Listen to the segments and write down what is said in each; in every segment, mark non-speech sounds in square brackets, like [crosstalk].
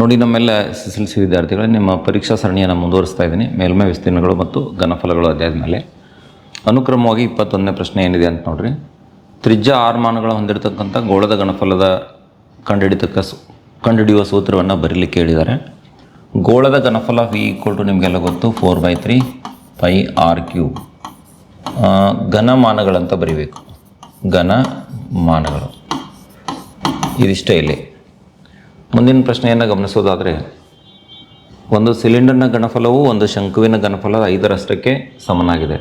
ನೋಡಿ ನಮ್ಮೆಲ್ಲ S S L C ವಿದ್ಯಾರ್ಥಿಗಳೇ, ನಿಮ್ಮ ಪರೀಕ್ಷಾ ಸರಣಿಯನ್ನು ಮುಂದುವರಿಸ್ತಾ ಇದ್ದೀನಿ. ಮೇಲ್ಮೈ ವಿಸ್ತೀರ್ಣಗಳು ಮತ್ತು ಘನಫಲಗಳು ಅಧ್ಯಾಯದ ಮೇಲೆ. ಅನುಕ್ರಮವಾಗಿ ಇಪ್ಪತ್ತೊಂದನೇ ಪ್ರಶ್ನೆ ಏನಿದೆ ಅಂತ ನೋಡ್ರಿ. ತ್ರಿಜ್ಯ ಆರು ಮಾನಗಳು ಹೊಂದಿರತಕ್ಕಂಥ ಗೋಳದ ಘನಫಲದ ಕಂಡುಹಿಡಿತಕ್ಕ ಕಂಡುಹಿಡಿಯುವ ಸೂತ್ರವನ್ನು ಬರೀಲಿಕ್ಕೆ ಹೇಳಿದ್ದಾರೆ. ಗೋಳದ ಘನಫಲ ವಿ ಈಕ್ವಲ್ ಟು ನಿಮಗೆಲ್ಲ ಗೊತ್ತು four by three pi R cube ಘನಮಾನಗಳಂತ ಬರಿಬೇಕು. ಘನಮಾನಗಳು. ಇದಿಷ್ಟೇ ಇಲ್ಲಿ. ಮುಂದಿನ ಪ್ರಶ್ನೆಯನ್ನು ಗಮನಿಸೋದಾದರೆ, ಒಂದು ಸಿಲಿಂಡರ್ನ ಘನಫಲವು ಒಂದು ಶಂಕುವಿನ ಘನಫಲ ಐದರಷ್ಟಕ್ಕೆ ಸಮನಾಗಿದೆ.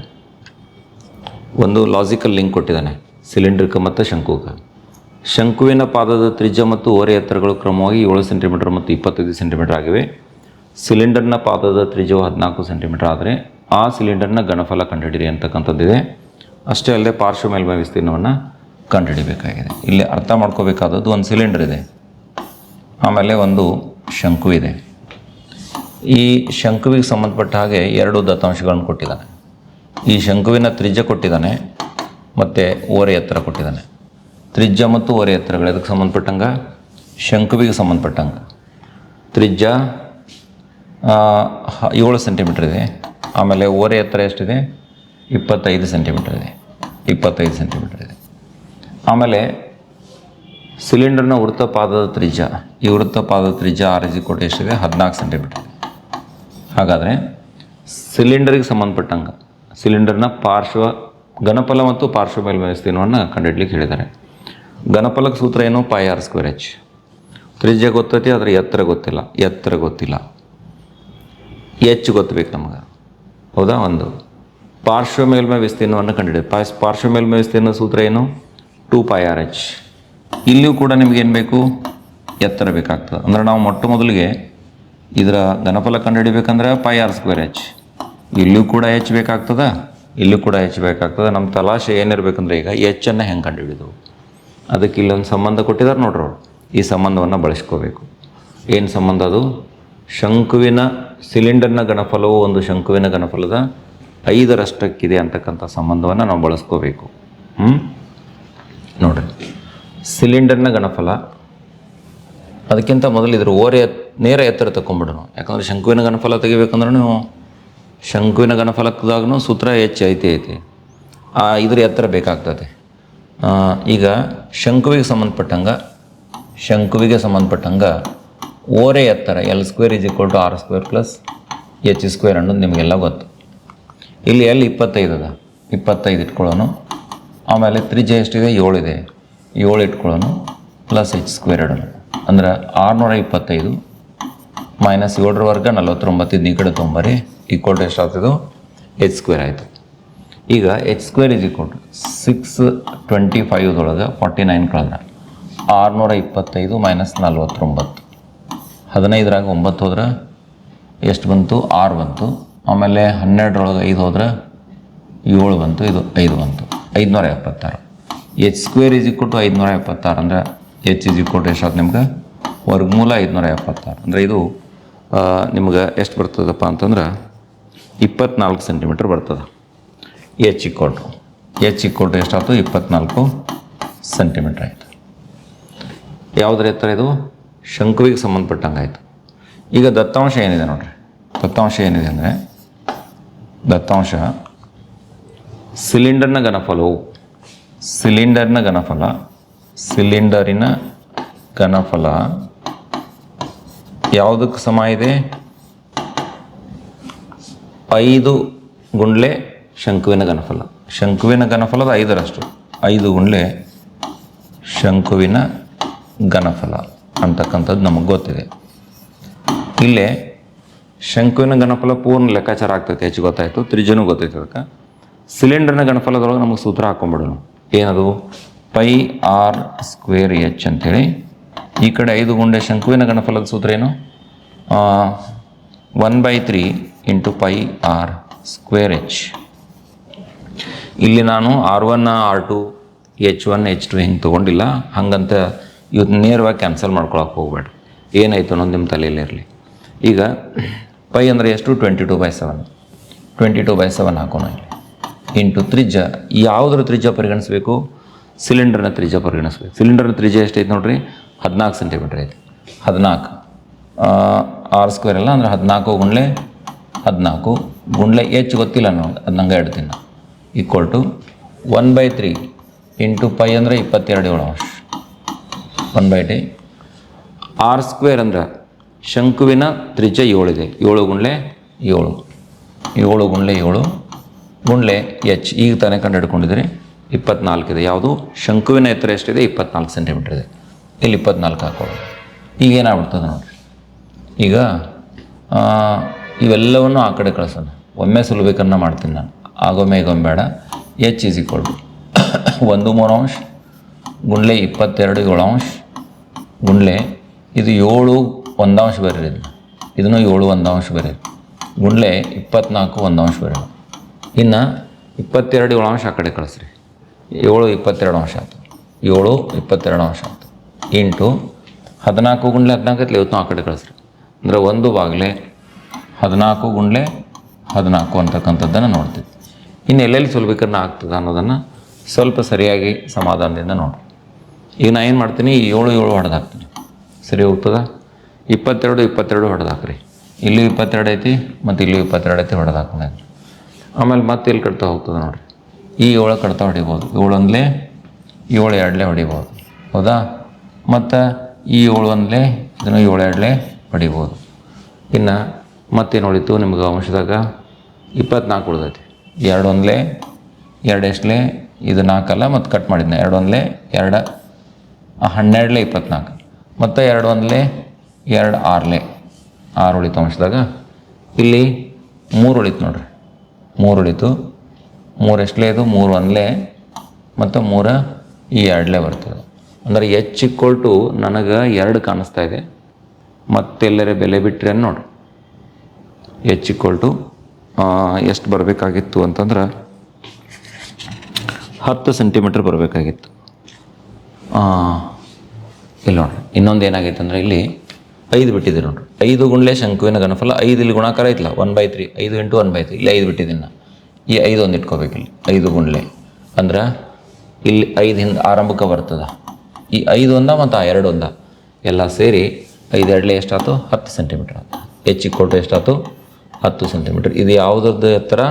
ಒಂದು ಲಾಜಿಕಲ್ ಲಿಂಕ್ ಕೊಟ್ಟಿದ್ದಾನೆ, ಸಿಲಿಂಡ್ರಿಕ ಮತ್ತು ಶಂಕುಕ. ಶಂಕುವಿನ ಪಾದದ ತ್ರಿಜ್ಯ ಮತ್ತು ಓರೆ ಎತ್ತರಗಳು ಕ್ರಮವಾಗಿ ಏಳು ಸೆಂಟಿಮೀಟರ್ ಮತ್ತು ಇಪ್ಪತ್ತೈದು ಸೆಂಟಿಮೀಟರ್ ಆಗಿವೆ. ಸಿಲಿಂಡರ್ನ ಪಾದದ ತ್ರಿಜ್ಯವು ಹದಿನಾಲ್ಕು ಸೆಂಟಿಮೀಟರ್ ಆದರೆ, ಆ ಸಿಲಿಂಡರ್ನ ಘನಫಲ ಕಂಡುಹಿಡಿರಿ ಅಂತಕ್ಕಂಥದ್ದಿದೆ. ಅಷ್ಟೇ ಅಲ್ಲದೆ ಪಾರ್ಶ್ವ ಮೇಲ್ಮೈ ವಿಸ್ತೀರ್ಣವನ್ನು ಕಂಡುಹಿಡಿಬೇಕಾಗಿದೆ ಇಲ್ಲಿ ಅರ್ಥ ಮಾಡ್ಕೋಬೇಕಾದದ್ದು ಒಂದು ಸಿಲಿಂಡರ್ ಇದೆ. ಆಮೇಲೆ ಒಂದು ಶಂಕು ಇದೆ. ಈ ಶಂಕುವಿಗೆ ಸಂಬಂಧಪಟ್ಟ ಹಾಗೆ ಎರಡು ದತ್ತಾಂಶಗಳನ್ನು ಕೊಟ್ಟಿದ್ದಾನೆ. ಈ ಶಂಕುವಿನ ತ್ರಿಜ್ಯ ಕೊಟ್ಟಿದ್ದಾನೆ ಮತ್ತು ಓರೆ ಎತ್ತರ ಕೊಟ್ಟಿದ್ದಾನೆ. ತ್ರಿಜ್ಯ ಮತ್ತು ಓರೆ ಎತ್ತರಗಳು ಇದಕ್ಕೆ ಸಂಬಂಧಪಟ್ಟಂಗೆ? ಶಂಕುವಿಗೆ ಸಂಬಂಧಪಟ್ಟಂಗೆ. ತ್ರಿಜ್ಯ ಏಳು ಸೆಂಟಿಮೀಟರ್ ಇದೆ. ಆಮೇಲೆ ಓರೆ ಎತ್ತರ ಎಷ್ಟಿದೆ? ಇಪ್ಪತ್ತೈದು ಸೆಂಟಿಮೀಟರ್ ಇದೆ. ಇಪ್ಪತ್ತೈದು ಸೆಂಟಿಮೀಟರ್ ಇದೆ. ಆಮೇಲೆ ಸಿಲಿಂಡರ್ನ ವೃತ್ತಪಾದದ ತ್ರಿಜ್ಯ. ಈ ವೃತ್ತಪಾದದ ತ್ರಿಜ್ಯ ಆರ್ ಇಸ್ ಕೊಟ್ಟು ಎಷ್ಟಿದೆ ಹದಿನಾಲ್ಕು ಸೆಂಟಿಮೀಟರ್ ಹಾಗಾದರೆ ಸಿಲಿಂಡರಿಗೆ ಸಂಬಂಧಪಟ್ಟಂಗೆ, ಸಿಲಿಂಡರ್ನ ಪಾರ್ಶ್ವ ಘನಫಲ ಮತ್ತು ಪಾರ್ಶ್ವ ಮೇಲ್ಮೈ ವಿಸ್ತೀರ್ಣವನ್ನು ಕಂಡಿಡ್ಲಿಕ್ಕೆ ಹೇಳಿದ್ದಾರೆ. ಘನಫಲಕ್ಕೆ ಸೂತ್ರ ಏನು? ಪಾಯ್ ಆರ್ ಸ್ಕ್ವೇರ್ ಎಚ್ ತ್ರಿಜ್ಯ ಗೊತ್ತೈತಿ, ಆದರೆ ಎತ್ತರ ಗೊತ್ತಿಲ್ಲ. ಎತ್ತರ ಗೊತ್ತಿಲ್ಲ. ಎಚ್ ಗೊತ್ತಬೇಕು ನಮಗೆ. ಹೌದಾ? ಒಂದು. ಪಾರ್ಶ್ವ ಮೇಲ್ಮೈ ವಿಸ್ತೀರ್ಣವನ್ನು ಕಂಡುಹಿಡಿದು ಪಾಸ್ ಪಾರ್ಶ್ವ ಮೇಲ್ಮೈ ವಿಸ್ತೀರ್ಣ ಸೂತ್ರ ಏನು? ಟೂ ಪಾಯ್ ಆರ್ ಎಚ್ ಇಲ್ಲಿಯೂ ಕೂಡ ನಿಮಗೇನು ಬೇಕು? ಎತ್ತರ ಬೇಕಾಗ್ತದೆ. ಅಂದರೆ ನಾವು ಮೊಟ್ಟ ಮೊದಲಿಗೆ ಇದರ ಘನಫಲ ಕಂಡುಹಿಡಿಬೇಕಂದ್ರೆ ಪೈ ಆರ್ ಸ್ಕ್ವೇರ್ ಎಚ್ ಇಲ್ಲೂ ಕೂಡ ಎಚ್ ಬೇಕಾಗ್ತದ ಇಲ್ಲೂ ಕೂಡ ಎಚ್ ಬೇಕಾಗ್ತದೆ. ನಮ್ಮ ತಲಾಶೆ ಏನಿರಬೇಕಂದ್ರೆ ಈಗ ಎಚ್ಚನ್ನು ಹೆಂಗೆ ಕಂಡುಹಿಡಿದು ಅದಕ್ಕೆ ಇಲ್ಲೊಂದು ಸಂಬಂಧ ಕೊಟ್ಟಿದ್ದಾರೆ ನೋಡ್ರಿ ಅವ್ರು. ಈ ಸಂಬಂಧವನ್ನು ಬಳಸ್ಕೋಬೇಕು. ಏನು ಸಂಬಂಧ ಅದು? ಶಂಕುವಿನ ಸಿಲಿಂಡರ್ನ ಗಣಫಲವು ಒಂದು ಶಂಕುವಿನ ಗಣಫಲದ ಐದರಷ್ಟಕ್ಕಿದೆ ಅಂತಕ್ಕಂಥ ಸಂಬಂಧವನ್ನು ನಾವು ಬಳಸ್ಕೋಬೇಕು. ಹ್ಞೂ ನೋಡ್ರಿ. ಸಿಲಿಂಡರ್ನ ಗಣಫಲ ಅದಕ್ಕಿಂತ ಮೊದಲು ಇದ್ರ ಓರೆ ನೇರ ಎತ್ತರ ತಗೊಂಬಿಡೋಣ ಯಾಕಂದ್ರೆ ಶಂಕುವಿನ ಗಣಫಲ ತೆಗಿಬೇಕಂದ್ರೆ ಶಂಕುವಿನ ಗಣಫಲಕ್ಕದಾಗೂ ಸೂತ್ರ ಹೆಚ್ಚು ಐತಿ ಐತಿ. ಆ ಇದ್ರ ಎತ್ತರ ಬೇಕಾಗ್ತದೆ. ಈಗ ಶಂಕುವಿಗೆ ಸಂಬಂಧಪಟ್ಟಂಗೆ ಶಂಕುವಿಗೆ ಸಂಬಂಧಪಟ್ಟಂಗೆ ಓರೆ ಎತ್ತರ L square is equal to R square plus H square ಅನ್ನೋದು ನಿಮಗೆಲ್ಲ ಗೊತ್ತು. ಇಲ್ಲಿ ಎಲ್ಲಿ ಇಪ್ಪತ್ತೈದು ಅದ. ಇಪ್ಪತ್ತೈದು ಇಟ್ಕೊಳ್ಳೋನು. ಆಮೇಲೆ ತ್ರಿಜ್ಯ ಎಷ್ಟಿದೆ? ಏಳಿದೆ ಏಳು ಇಟ್ಕೊಳ್ಳೋಣ ಪ್ಲಸ್ ಎಚ್ ಸ್ಕ್ವೇರ್ ಇಡೋಣ. ಅಂದ್ರೆ ಆರುನೂರ ಇಪ್ಪತ್ತೈದು ಮೈನಸ್ ಏಳರ ವರ್ಗ ನಲವತ್ತೊಂಬತ್ತು ಇದನ್ನ ಈ ಕಡೆ ತೊಂಬರಿ ಈಕ್ವಲ್ ಟು ಎಷ್ಟಾಗ್ತದೋ ಎಚ್ ಸ್ಕ್ವೇರ್ ಆಯಿತು. ಈಗ H square is equal to six twenty ಫೈವ್ದೊಳಗೆ forty nine ಕಳೆದ್ರೆ ಆರುನೂರ ಇಪ್ಪತ್ತೈದು ಮೈನಸ್ ನಲ್ವತ್ತೊಂಬತ್ತು. ಹದಿನೈದರಾಗ ಒಂಬತ್ತು ಹೋದ್ರೆ ಎಷ್ಟು ಬಂತು? ಆರು ಬಂತು. ಆಮೇಲೆ ಹನ್ನೆರಡರೊಳಗೆ ಐದು ಹೋದ್ರೆ ಏಳು ಬಂತು, ಇದು ಐದು ಬಂತು. ಐದುನೂರ ಎಪ್ಪತ್ತಾರು. H square is equal to ಐದುನೂರ ಎಪ್ಪತ್ತಾರು ಅಂದರೆ ಎಚ್ ಇಸ್ ಈಕ್ವಲ್ ಟು ಎಷ್ಟಾಯ್ತು ನಿಮ್ಗೆ? ವರ್ಗಮೂಲ ಐದುನೂರ ಎಪ್ಪತ್ತಾರು ಅಂದರೆ ಇದು ನಿಮ್ಗೆ ಎಷ್ಟು ಬರ್ತದಪ್ಪ ಅಂತಂದ್ರೆ ಇಪ್ಪತ್ನಾಲ್ಕು ಸೆಂಟಿಮೀಟ್ರ್ ಬರ್ತದೆ. H equal to H equal to ಎಷ್ಟಾಯ್ತು ಇಪ್ಪತ್ನಾಲ್ಕು ಸೆಂಟಿಮೀಟ್ರ್ ಆಯಿತು. ಯಾವುದ್ರ ಎತ್ತರ ಇದು? ಶಂಕುವಿಗೆ ಸಂಬಂಧಪಟ್ಟಂಗೆ ಆಯಿತು. ಈಗ ದತ್ತಾಂಶ ಏನಿದೆ ನೋಡ್ರಿ? ದತ್ತಾಂಶ ಏನಿದೆ ಅಂದರೆ, ದತ್ತಾಂಶ ಸಿಲಿಂಡರ್ನ ಘನಫಲವು ಸಿಲಿಂಡರ್ನ ಘನಫಲ, ಸಿಲಿಂಡರಿನ ಘನಫಲ. ಯಾವುದಕ್ಕೆ ಸಮ ಇದೆ? ಐದು ಗುಂಡ್ಲೆ ಶಂಕುವಿನ ಘನಫಲ. ಶಂಕುವಿನ ಘನಫಲದ ಐದರಷ್ಟು. ಐದು ಗುಂಡ್ಲೆ ಶಂಕುವಿನ ಘನಫಲ ಅಂತಕ್ಕಂಥದ್ದು ನಮಗೆ ಗೊತ್ತಿದೆ. ಇಲ್ಲೇ ಶಂಕುವಿನ ಘನಫಲ ಪೂರ್ಣ ಲೆಕ್ಕಾಚಾರ ಆಗ್ತೈತೆ, ಹೆಚ್ಚು ಗೊತ್ತಾಯಿತು. ತ್ರಿಜನೂ ಗೊತ್ತೈತೆ ಅದಕ್ಕೆ. ಸಿಲಿಂಡರ್ನ ಗಣಫಲದೊಳಗೆ ನಮಗೆ ಸೂತ್ರ ಹಾಕೊಂಡ್ಬಿಡೋಣ ಏನದು? ಪೈ ಆರ್ ಸ್ಕ್ವೇರ್ ಎಚ್ ಅಂಥೇಳಿ. ಈ ಕಡೆ ಐದು ಗುಂಡೆ ಶಂಕುವಿನ ಗಣಫಲದ ಸೂತ್ರ ಏನು? One by three into pi R square H. ಇಲ್ಲಿ ನಾನು R one, R two, H one, H two ಹಿಂಗೆ ತೊಗೊಂಡಿಲ್ಲ. ಹಾಗಂತ ಇವತ್ತು ನೇರವಾಗಿ ಕ್ಯಾನ್ಸಲ್ ಮಾಡ್ಕೊಳಕ್ಕೆ ಹೋಗ್ಬೇಡ್ರಿ ಏನಾಯ್ತು ಅನ್ನೋದು ನಿಮ್ಮ ತಲೆಯಲ್ಲಿ ಇರಲಿ. ಈಗ ಪೈ ಅಂದರೆ ಎಷ್ಟು? Twenty two by seven. Twenty two by seven ಹಾಕೋಣ ಇಲ್ಲಿ. ಇಂಟು ತ್ರಿಜ್ಯ. ಯಾವುದ್ರ ತ್ರಿಜ್ಯ ಪರಿಗಣಿಸಬೇಕು? ಸಿಲಿಂಡರ್ನ ತ್ರಿಜ್ಯ ಪರಿಗಣಿಸ್ಬೇಕು. ಸಿಲಿಂಡರ್ನ ತ್ರಿಜ್ಯ ಎಷ್ಟೈತೆ ನೋಡ್ರಿ? ಹದಿನಾಲ್ಕು ಸೆಂಟಿಮೀಟ್ರ್ ಐತೆ. ಹದಿನಾಲ್ಕು. ಆರ್ ಸ್ಕ್ವೇರ್ ಎಲ್ಲ ಅಂದರೆ ಹದಿನಾಲ್ಕು ಗುಂಡ್ಲೆ ಹದಿನಾಲ್ಕು. ಗುಂಡ್ಲೆ ಎಚ್ ಗೊತ್ತಿಲ್ಲ ನೋಡಿ ಅದು ನಂಗೆ ಇಡ್ತೀನಿ equal to one by three into pi ಅಂದರೆ ಇಪ್ಪತ್ತೆರಡು ಏಳು ಅಂಶ one by T R square ಅಂದ್ರೆ ಶಂಕುವಿನ ತ್ರಿಜ್ಯ ಏಳಿದೆ. ಏಳು ಗುಂಡ್ಲೆ ಏಳು. ಏಳು ಗುಂಡ್ಲೆ ಏಳು. ಗುಂಡ್ಲೆ ಎಚ್ ಈಗ ತಾನೇ ಕಂಡು ಹಿಡ್ಕೊಂಡಿದ್ರಿ ಇಪ್ಪತ್ನಾಲ್ಕು ಇದೆ. ಯಾವುದು? ಶಂಕುವಿನ ಎತ್ತರ ಎಷ್ಟಿದೆ? ಇಪ್ಪತ್ನಾಲ್ಕು ಸೆಂಟಿಮೀಟರ್ ಇದೆ. ಇಲ್ಲಿ ಇಪ್ಪತ್ನಾಲ್ಕು ಹಾಕೊಳ್ಳಿ ಈಗ ಏನಾಗ್ಬಿಡ್ತದೆ ನೋಡಿರಿ. ಈಗ ಇವೆಲ್ಲವನ್ನು ಆ ಕಡೆ ಕಳಿಸೋಣ. ಒಮ್ಮೆ ಸುಲಭಕನ್ನ ಮಾಡ್ತೀನಿ ನಾನು. ಆಗೊಮ್ಮೆ, ಈಗೊಮ್ಮೆ ಬೇಡ. ಎಚ್ ಈಸ್ ಕೊಡು ಒಂದು ಮೂರು ಅಂಶ ಗುಂಡ್ಲೆ ಇಪ್ಪತ್ತೆರಡು ಏಳು ಅಂಶ ಗುಂಡ್ಲೆ ಇದು ಏಳು ಒಂದಾಂಶ ಬೇರೆ ಇದು ಇದನ್ನು ಏಳು ಒಂದಾಂಶ ಬರೀರಿ. ಗುಂಡ್ಲೆ ಇಪ್ಪತ್ನಾಲ್ಕು ಒಂದಾಂಶ ಬೇರೆ ಇನ್ನು ಇಪ್ಪತ್ತೆರಡು ಏಳು ಅಂಶ ಆ ಕಡೆ ಕಳಿಸ್ರಿ. ಏಳು ಇಪ್ಪತ್ತೆರಡು ಅಂಶ ಆಯ್ತು. ಏಳು ಇಪ್ಪತ್ತೆರಡು ಅಂಶ ಆಯ್ತು. ಇಂಟು ಹದಿನಾಲ್ಕು ಗುಂಡ್ಲೆ ಹದಿನಾಲ್ಕು ಐತೆ ಇವತ್ತು ಆ ಕಡೆ ಕಳಿಸ್ರಿ. ಅಂದರೆ ಒಂದು ಬಾಗಿಲೆ ಹದಿನಾಲ್ಕು ಗುಂಡ್ಲೆ ಹದಿನಾಲ್ಕು ಅಂತಕ್ಕಂಥದ್ದನ್ನು ನೋಡ್ತೀವಿ. ಇನ್ನು ಎಲ್ಲೆಲ್ಲಿ ಸುಲಭೀಕರಣ ಆಗ್ತದೆ ಅನ್ನೋದನ್ನು ಸ್ವಲ್ಪ ಸರಿಯಾಗಿ ಸಮಾಧಾನದಿಂದ ನೋಡಿ ಈಗ ನಾನು ಏನು ಮಾಡ್ತೀನಿ? ಏಳು ಏಳು ಹೊಡೆದಾಕ್ತೀನಿ. ಸರಿ ಹೋಗ್ತದ? ಇಪ್ಪತ್ತೆರಡು ಇಪ್ಪತ್ತೆರಡು ಹೊಡೆದಾಕ್ರಿ. ಇಲ್ಲೂ ಇಪ್ಪತ್ತೆರಡು ಐತಿ, ಮತ್ತು ಇಲ್ಲಿ ಇಪ್ಪತ್ತೆರಡು ಐತಿ ಹೊಡೆದು ಹಾಕೋಣ ಆಮೇಲೆ ಮತ್ತೆ ಇಲ್ಲಿ ಕಟ್ತಾ ಹೋಗ್ತದೆ ನೋಡಿರಿ. ಈ ಏಳು ಕಟ್ತಾ ಹೊಡಿಬೋದು. ಏಳು ಅಂದಲೇ ಏಳು ಎರಡಲೇ ಹೊಡಿಬೋದು. ಹೌದಾ? ಮತ್ತು ಈ ಏಳು ಒಂದಲೇ ಇದನ್ನು ಏಳು ಎರಡಲೇ ಹೊಡಿಬೋದು. ಇನ್ನು ಮತ್ತೇನು ಉಳಿತು ನಿಮ್ಗೆ ಅಂಶದಾಗ? ಇಪ್ಪತ್ನಾಲ್ಕು ಉಳ್ದೈತಿ. ಎರಡು ಎರಡು ಎಷ್ಟಲೇ? ಇದು ನಾಲ್ಕಲ್ಲ ಮತ್ತು ಕಟ್ ಮಾಡಿದ್ನ. ಎರಡು ಒಂದಲೇ ಎರಡು ಹನ್ನೆರಡಲೇ ಇಪ್ಪತ್ನಾಲ್ಕು. ಮತ್ತು ಎರಡು ಒಂದಲೇ ಎರಡು ಆರ್ಲೆ. ಆರು ಉಳಿತು ಅಂಶದಾಗ. ಇಲ್ಲಿ ಮೂರು ಉಳಿತು ನೋಡ್ರಿ. ಮೂರು ಉಳಿತು ಮೂರು ಎಷ್ಟಲೇ ಇದು ಮೂರು ಒಂದಲೇ ಮತ್ತು ಮೂರ ಈ ಎರಡಲೇ ಬರ್ತದೆ. ಅಂದರೆ ಎಚ್ ಇಕ್ವಲ್ ಟು ನನಗೆ ಎರಡು ಕಾಣಿಸ್ತಾ ಇದೆ. ಮತ್ತೆಲ್ಲರೇ ಬೆಲೆ ಬಿಟ್ಟರೆ ನೋಡಿ. ಎಚ್ ಇಕ್ವಲ್ ಟು ಎಷ್ಟು ಬರಬೇಕಾಗಿತ್ತು ಅಂತಂದ್ರೆ ಹತ್ತು ಸೆಂಟಿಮೀಟ್ರ್ ಬರಬೇಕಾಗಿತ್ತು. ಇಲ್ಲಿ ನೋಡಿ. ಇನ್ನೊಂದು ಏನಾಗೈತೆ ಅಂದರೆ ಇಲ್ಲಿ ಐದು ಬಿಟ್ಟಿದ್ದೀನಿ ನೋಡ್ರಿ. ಐದು ಗುಂಡ್ಲೆ ಶಂಕುವಿನ ಗಣಫಲ ಐದು ಇಲ್ಲಿ ಗುಣಾಕಾರ ಐತಲ್ಲ ಒನ್ ಬೈ ತ್ರೀ ಐದು ಇಂಟು ಒನ್ ಬೈ ತ್ರೀ ಇಲ್ಲಿ ಐದು ಬಿಟ್ಟಿದ್ದೀನಿ. ಈ ಐದು ಒಂದು ಇಟ್ಕೋಬೇಕು ಇಲ್ಲಿ. ಐದು ಗುಂಡ್ಲೆ ಅಂದ್ರೆ ಇಲ್ಲಿ ಐದು ಹಿಂದೆ ಆರಂಭಕ್ಕೆ ಬರ್ತದ. ಈ ಐದು ಒಂದ ಮತ್ತು ಆ ಎರಡು ಒಂದ. ಎಲ್ಲ ಸೇರಿ ಐದು ಎರಡಲೆ ಎಷ್ಟಾಯ್ತು ಹತ್ತು ಸೆಂಟಿಮೀಟ್ರ್ ಆಯ್ತು ಹೆಚ್ಚಿಗೆ ಕೊಟ್ಟು ಎಷ್ಟಾಯ್ತು ಹತ್ತು ಸೆಂಟಿಮೀಟ್ರ್ ಇದು ಯಾವುದ್ರದ್ದು ಎತ್ತರ?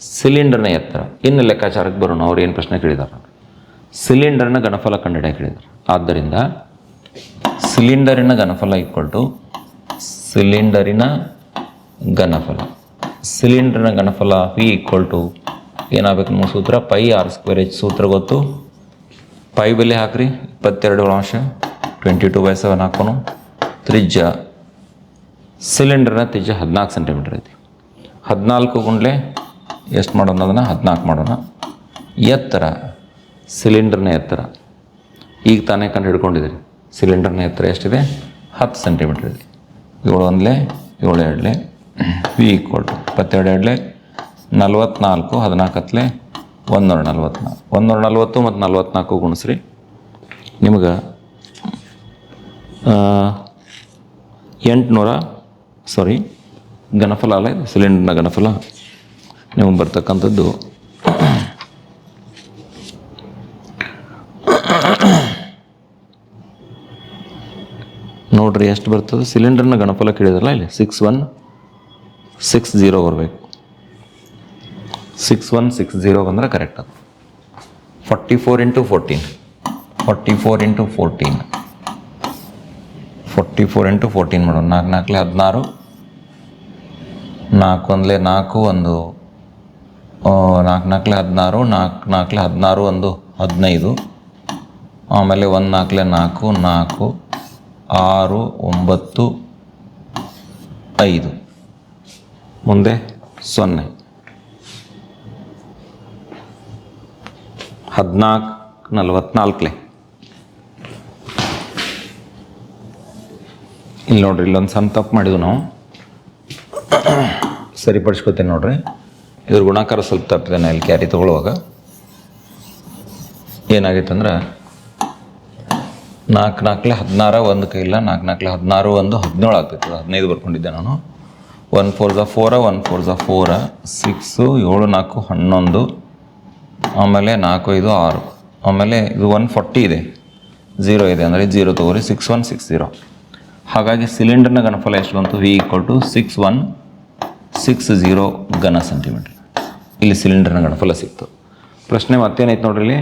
ಸಿಲಿಂಡರ್ನ ಎತ್ತರ. ಇನ್ನು ಲೆಕ್ಕಾಚಾರಕ್ಕೆ ಬರೋಣ. ಅವ್ರು ಏನು ಪ್ರಶ್ನೆ ಕೇಳಿದಾರೆ? ಸಿಲಿಂಡರ್ನ ಗಣಫಲ ಕಂಡಿಡಿಯಾಗಿ ಕೇಳಿದ್ದಾರೆ ಆದ್ದರಿಂದ ಸಿಲಿಂಡರಿನ ಘನಫಲ ಈಕ್ವಲ್ ಟು ಸಿಲಿಂಡರಿನ ಘನಫಲ. ಸಿಲಿಂಡರ್ನ ಘನಫಲ ವಿ ಈಕ್ವಲ್ ಟು ಏನಾಗಬೇಕು ನಮ್ಮ ಸೂತ್ರ? ಪೈ ಆರ್ ಸ್ಕ್ವೇರ್ ಎಚ್ ಸೂತ್ರ ಗೊತ್ತು? ಪೈ ಬೆಲೆ ಹಾಕ್ರಿ, ಇಪ್ಪತ್ತೆರಡು ಅಂಶ ಟ್ವೆಂಟಿ ಟು ಬೈ ಸೆವೆನ್ ಹಾಕೋನು ತ್ರಿಜ್ಯ, ಸಿಲಿಂಡರ್ನ ತ್ರಿಜ್ಯ ಹದಿನಾಲ್ಕು ಸೆಂಟಿಮೀಟರ್ ಐತಿ. ಹದಿನಾಲ್ಕು ಗುಂಡ್ಲೆ ಎಷ್ಟು ಮಾಡೋಣ ಅದನ್ನು? ಹದಿನಾಲ್ಕು ಮಾಡೋಣ. ಎತ್ತರ, ಸಿಲಿಂಡರ್ನ ಎತ್ತರ. ಈಗ ತಾನೇ ಕಂಡು ಹಿಡ್ಕೊಂಡಿದ್ದೀರಿ. ಸಿಲಿಂಡರ್ನ ಎತ್ತರ ಎಷ್ಟಿದೆ? ಹತ್ತು ಸೆಂಟಿಮೀಟ್ರ್ ಇದೆ. ಏಳು ಒಂದಲೇ ಏಳು ಎರಡಲೆ ವಿ ಈಕ್ವಲ್ ಟು ಇಪ್ಪತ್ತೆರಡು ಎರಡಲೆ ನಲ್ವತ್ನಾಲ್ಕು ಹದಿನಾಲ್ಕು ಹತ್ತಲೆ ಒಂದೂರ ನಲ್ವತ್ನಾಲ್ಕು ಒಂದೂರ ನಲ್ವತ್ತು ಮತ್ತು ನಲ್ವತ್ನಾಲ್ಕು ಗುಣಿಸ್ರಿ. ನಿಮ್ಗೆ ಎಂಟುನೂರ ಸಾರಿ ಘನಫಲ ಅಲ್ಲ ಇದು, ಸಿಲಿಂಡರ್ನ ಘನಫಲ. ನಿಮ್ಗೆ ಬರ್ತಕ್ಕಂಥದ್ದು ನೋಡ್ರಿ ಎಷ್ಟು ಬರ್ತದೆ? ಸಿಲಿಂಡರ್ನ ಗಣಫಲ ಕೇಳಿದ್ರಲ್ಲ ಇಲ್ಲಿ? ಸಿಕ್ಸ್ ಒನ್ ಸಿಕ್ಸ್ ಜೀರೋ ಬರಬೇಕು. ಸಿಕ್ಸ್ ಒನ್ ಸಿಕ್ಸ್ ಜೀರೋ ಬಂದರೆ ಕರೆಕ್ಟ್ ಅದು. Forty four into fourteen forty four into fourteen forty four into fourteen ಮಾಡೋಣ. ನಾಲ್ಕು, ನಾಲ್ಕಲೆ ಹದಿನಾರು. ನಾಲ್ಕು ಒಂದಲೇ ನಾಲ್ಕು ಒಂದು ನಾಲ್ಕು, ನಾಲ್ಕಲೆ ಹದಿನಾರು, ನಾಲ್ಕು, ನಾಲ್ಕಲೆ ಹದಿನಾರು ಒಂದು ಹದಿನೈದು. ಆಮೇಲೆ ಒಂದು, ನಾಲ್ಕಲೆ ನಾಲ್ಕು ನಾಲ್ಕು. ಆರು ಒಂಬತ್ತು ಐದು. ಮುಂದೆ? ಸೊನ್ನೆ. ಹದಿನಾಲ್ಕು ನಲ್ವತ್ನಾಲ್ಕಲೆ. ಇಲ್ಲಿ ನೋಡ್ರಿ ಇಲ್ಲೊಂದು ಸಣ್ಣ ತಪ್ಪು ಮಾಡಿದ್ವು ನಾವು. [coughs] ಸರಿಪಡಿಸ್ಕೊತೀನಿ ನೋಡ್ರಿ. ಇದ್ರ ಗುಣಾಕಾರ ಸ್ವಲ್ಪ ತಪ್ಪಿದೆ ನಾ ಇಲ್ಲಿ ಕ್ಯಾರಿ ತೊಗೊಳ್ಳುವಾಗ. ಏನಾಗಿತ್ತಂದ್ರೆ ಅಂದ್ರೆ ನಾಲ್ಕು ನಾಲ್ಕಲೆ ಹದಿನಾರ ಒಂದು ಕೈಲ್ಲ ನಾಲ್ಕು ನಾಲ್ಕಲೆ ಹದಿನಾರು ಒಂದು ಹದಿನೇಳು ಆಗ್ತೈತೆ. ಹದಿನೈದು ಬರ್ಕೊಂಡಿದ್ದೆ ನಾನು. ಒನ್ ಫೋರ್ ಝ ಫೋರ ಒನ್ ಫೋರ್ ಝ ಫೋರ ಸಿಕ್ಸು ಏಳು, ನಾಲ್ಕು, ಹನ್ನೊಂದು, ಆಮೇಲೆ ನಾಲ್ಕು, ಐದು, ಆರು. ಆಮೇಲೆ ಇದು ಒನ್ ಫಾರ್ಟಿ ಇದೆ. ಝೀರೋ ಇದೆ ಅಂದರೆ ಜೀರೋ ತೊಗೊರಿ ಸಿಕ್ಸ್ ಒನ್ ಸಿಕ್ಸ್ ಝೀರೋ ಹಾಗಾಗಿ ಸಿಲಿಂಡರ್ನ ಘನಫಲ ಎಷ್ಟು ಬಂತು? V equal to six one six zero ಘನ ಸೆಂಟಿಮೀಟರ್ ಇಲ್ಲಿ ಸಿಲಿಂಡರ್ನ ಗಣಫಲ ಸಿಕ್ತು. ಪ್ರಶ್ನೆ ಮತ್ತೇನೈತೆ ನೋಡ್ರಿ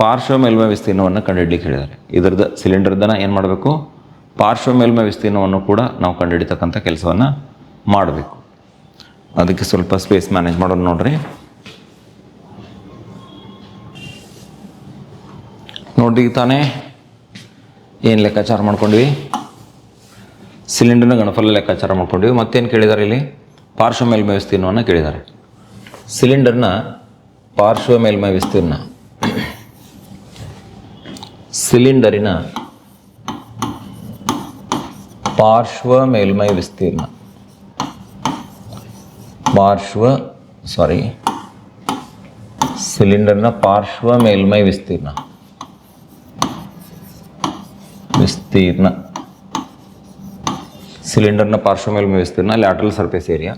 ಪಾರ್ಶ್ವ ಮೇಲ್ಮೈ ವಿಸ್ತೀರ್ಣವನ್ನು ಕಂಡುಹಿಡಲಿಕ್ಕೆ ಹೇಳಿದ್ದಾರೆ. ಇದರದ ಸಿಲಿಂಡರ್ದನ ಏನು ಮಾಡಬೇಕು? ಪಾರ್ಶ್ವ ಮೇಲ್ಮೈ ವಿಸ್ತೀರ್ಣವನ್ನು ಕೂಡ ನಾವು ಕಂಡುಹಿಡಿತಕ್ಕಂಥ ಕೆಲಸವನ್ನು ಮಾಡಬೇಕು. ಅದಕ್ಕೆ ಸ್ವಲ್ಪ ಸ್ಪೇಸ್ ಮ್ಯಾನೇಜ್ ಮಾಡೋದು ನೋಡ್ರಿ. ನೋಡಿ ತಾನೇ, ಏನು ಲೆಕ್ಕಾಚಾರ ಮಾಡ್ಕೊಂಡ್ವಿ? ಸಿಲಿಂಡರ್ನ ಗಣಫಲ ಲೆಕ್ಕಾಚಾರ ಮಾಡ್ಕೊಂಡ್ವಿ. ಮತ್ತೇನು ಕೇಳಿದ್ದಾರೆ ಇಲ್ಲಿ? ಪಾರ್ಶ್ವ ಮೇಲ್ಮೈ ವಿಸ್ತೀರ್ಣವನ್ನು ಕೇಳಿದ್ದಾರೆ ಸಿಲಿಂಡರ್ನ ಪಾರ್ಶ್ವ ಮೇಲ್ಮೈ ವಿಸ್ತೀರ್ಣ. ಸಿಲಿಂಡರಿನ ಪಾರ್ಶ್ವ ಮೇಲ್ಮೈ ವಿಸ್ತೀರ್ಣ. ಪಾರ್ಶ್ವ ಸಾರಿ ಸಿಲಿಂಡರ್ನ ಪಾರ್ಶ್ವ ಮೇಲ್ಮೈ ವಿಸ್ತೀರ್ಣ. ವಿಸ್ತೀರ್ಣ. ಸಿಲಿಂಡರ್ನ ಪಾರ್ಶ್ವ ಮೇಲ್ಮೈ ವಿಸ್ತೀರ್ಣ lateral surface area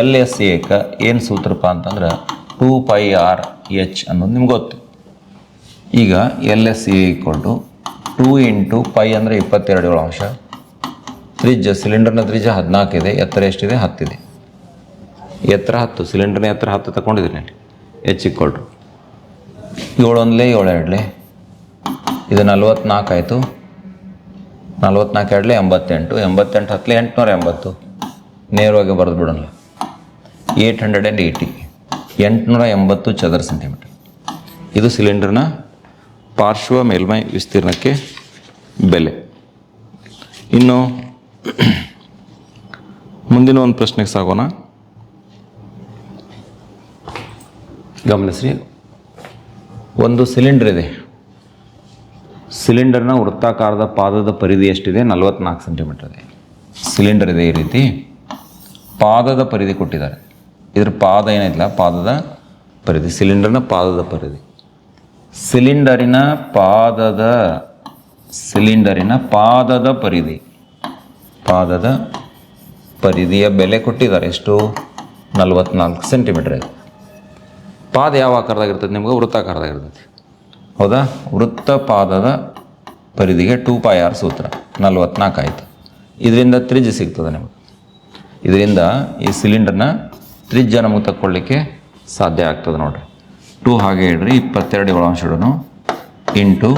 L S ಏಕ, ಏನು ಸೂತ್ರಪ್ಪ ಅಂತಂದ್ರೆ ಟೂ ಪೈ ಆರ್ ಎಚ್ ಅನ್ನೋದು ನಿಮ್ಗೆ ಗೊತ್ತು. ಈಗ L S C equal to two into pi ಅಂದರೆ ಇಪ್ಪತ್ತೆರಡು ಅಂಶ. ತ್ರಿಜ್ಯ ಸಿಲಿಂಡರ್ನ ತ್ರಿಜ್ಯ ಹದಿನಾಲ್ಕು ಇದೆ, ಎತ್ತರ ಎಷ್ಟಿದೆ? ಹತ್ತಿದೆ ಎತ್ತರ ಹತ್ತು ಸಿಲಿಂಡರ್ನ ಎತ್ತರ ಹತ್ತು ತಗೊಂಡಿದ್ದೀನಿ ಎಚ್ ಈಕ್ವಲ್ ಟು ಏಳು ಒಂದಲೇ ಏಳು ಎರಡಲೇ ಇದು ನಲ್ವತ್ನಾಲ್ಕು ಆಯಿತು. ನಲ್ವತ್ನಾಲ್ಕು ಎರಡಲೆ ಎಂಬತ್ತೆಂಟು. ಎಂಬತ್ತೆಂಟು ಹತ್ತಲೆ ಎಂಟುನೂರ ಎಂಬತ್ತು. ನೇರವಾಗಿ ಬರೆದು ಬಿಡೋಣ. Eight hundred and eighty. ಎಂಟುನೂರ ಎಂಬತ್ತು ಚದರ ಸೆಂಟಿಮೀಟರ್ ಇದು ಸಿಲಿಂಡರ್ನ ಪಾರ್ಶ್ವ ಮೇಲ್ಮೈ ವಿಸ್ತೀರ್ಣಕ್ಕೆ ಬೆಲೆ. ಇನ್ನು ಮುಂದಿನ ಒಂದು ಪ್ರಶ್ನೆಗೆ ಸಾಗೋಣ. ಗಮನಿಸ್ರಿ. ಒಂದು ಸಿಲಿಂಡರ್ ಇದೆ. ಸಿಲಿಂಡರ್ನ ವೃತ್ತಾಕಾರದ ಪಾದದ ಪರಿಧಿ ಎಷ್ಟಿದೆ? ನಲವತ್ನಾಲ್ಕು ಸೆಂಟಿಮೀಟರ್ ಇದೆ. ಸಿಲಿಂಡರ್ ಇದೆ ಈ ರೀತಿ. ಪಾದದ ಪರಿಧಿ ಕೊಟ್ಟಿದ್ದಾರೆ. ಇದ್ರ ಪಾದ ಏನಿಲ್ಲ, ಪಾದದ ಪರಿಧಿ. ಸಿಲಿಂಡರ್ನ ಪಾದದ ಪರಿಧಿ. ಸಿಲಿಂಡರಿನ ಪಾದದ ಸಿಲಿಂಡರಿನ ಪಾದದ ಪರಿಧಿ. ಪಾದದ ಪರಿಧಿಯ ಬೆಲೆ ಕೊಟ್ಟಿದ್ದಾರೆ. ಎಷ್ಟು? ನಲವತ್ನಾಲ್ಕು ಸೆಂಟಿಮೀಟರ್ ಇದೆ. ಪಾದ ಯಾವ ಆಕಾರದಾಗಿರ್ತದೆ ನಿಮ್ಗೆ ವೃತ್ತಾಕಾರದಾಗಿರ್ತದೆ ಹೌದಾ? ವೃತ್ತ ಪಾದದ ಪರಿಧಿಗೆ ಟೂ ಪಾಯ್ ಆರ್ ಸೂತ್ರ. ನಲ್ವತ್ನಾಲ್ಕು ಆಯಿತು. ಇದರಿಂದ ತ್ರಿಜ್ಯ ಸಿಗ್ತದೆ ನಿಮಗೆ. ಇದರಿಂದ ಈ ಸಿಲಿಂಡರ್ನ ತ್ರಿಜ್ಯ ನಮಗೆ ತಕ್ಕೊಳ್ಳಿಕ್ಕೆ ಸಾಧ್ಯ ಆಗ್ತದೆ ನೋಡ್ರಿ. ಟೂ ಹಾಗೆ ಇಡ್ರಿ ಇಪ್ಪತ್ತೆರಡು ಏಳಾಂಶ ಇಡೋನು. ಇಂಟು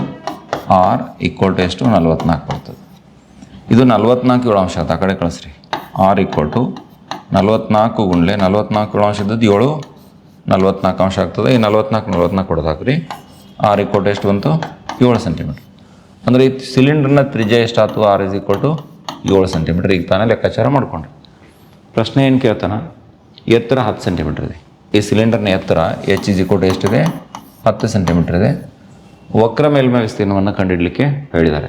ಆರ್ ಈಕ್ವಲ್ ಟು ಎಷ್ಟು? ನಲ್ವತ್ನಾಲ್ಕು ಬರ್ತದೆ. ಇದು ನಲ್ವತ್ನಾಲ್ಕು ಏಳಾಂಶ ಆ ಕಡೆ ಕಳಿಸ್ರಿ. ಆರ್ ಈಕ್ವಲ್ ಟು ನಲ್ವತ್ನಾಲ್ಕು ಗುಂಡ್ಲೆ ನಲ್ವತ್ನಾಲ್ಕು ಏಳಾಂಶ ಇದ್ದದ್ದು ಏಳು. ನಲ್ವತ್ನಾಲ್ಕು ಅಂಶ ಆಗ್ತದೆ. ಈ ನಲ್ವತ್ನಾಲ್ಕು ನಲ್ವತ್ನಾಲ್ಕು ಕೊಡೋದಾಕ್ರಿ ಆರ್ ಈಕ್ವಲ್ ಟು ಎಷ್ಟು ಬಂತು? ಏಳು ಸೆಂಟಿಮೀಟ್ರ್. ಅಂದರೆ ಈ ಸಿಲಿಂಡರ್ನ ತ್ರಿಜ್ಯ ಎಷ್ಟಾಯ್ತು? ಆರ್ ಇಸ್ ಈಕ್ವಲ್ ಟು ಏಳು ಸೆಂಟಿಮೀಟ್ರ್. ಈಗ ತಾನೇ ಲೆಕ್ಕಾಚಾರ ಮಾಡ್ಕೊಂಡ್ರಿ. ಪ್ರಶ್ನೆ ಏನು ಕೇಳ್ತಾನೆ? ಎತ್ತರ ಹತ್ತು ಸೆಂಟಿಮೀಟ್ರ್ ಇದೆ. ಈ ಸಿಲಿಂಡರ್ನ ಎತ್ತರ ಎಚ್ ಜಿ ಈಕ್ವಲ್ ಟು ಎಷ್ಟಿದೆ ಹತ್ತು ಸೆಂಟಿಮೀಟರ್ ಇದೆ. ವಕ್ರ ಮೇಲ್ಮೈ ವಿಸ್ತೀರ್ಣವನ್ನು ಕಂಡುಹಿಡಲಿಕ್ಕೆ ಹೇಳಿದ್ದಾರೆ.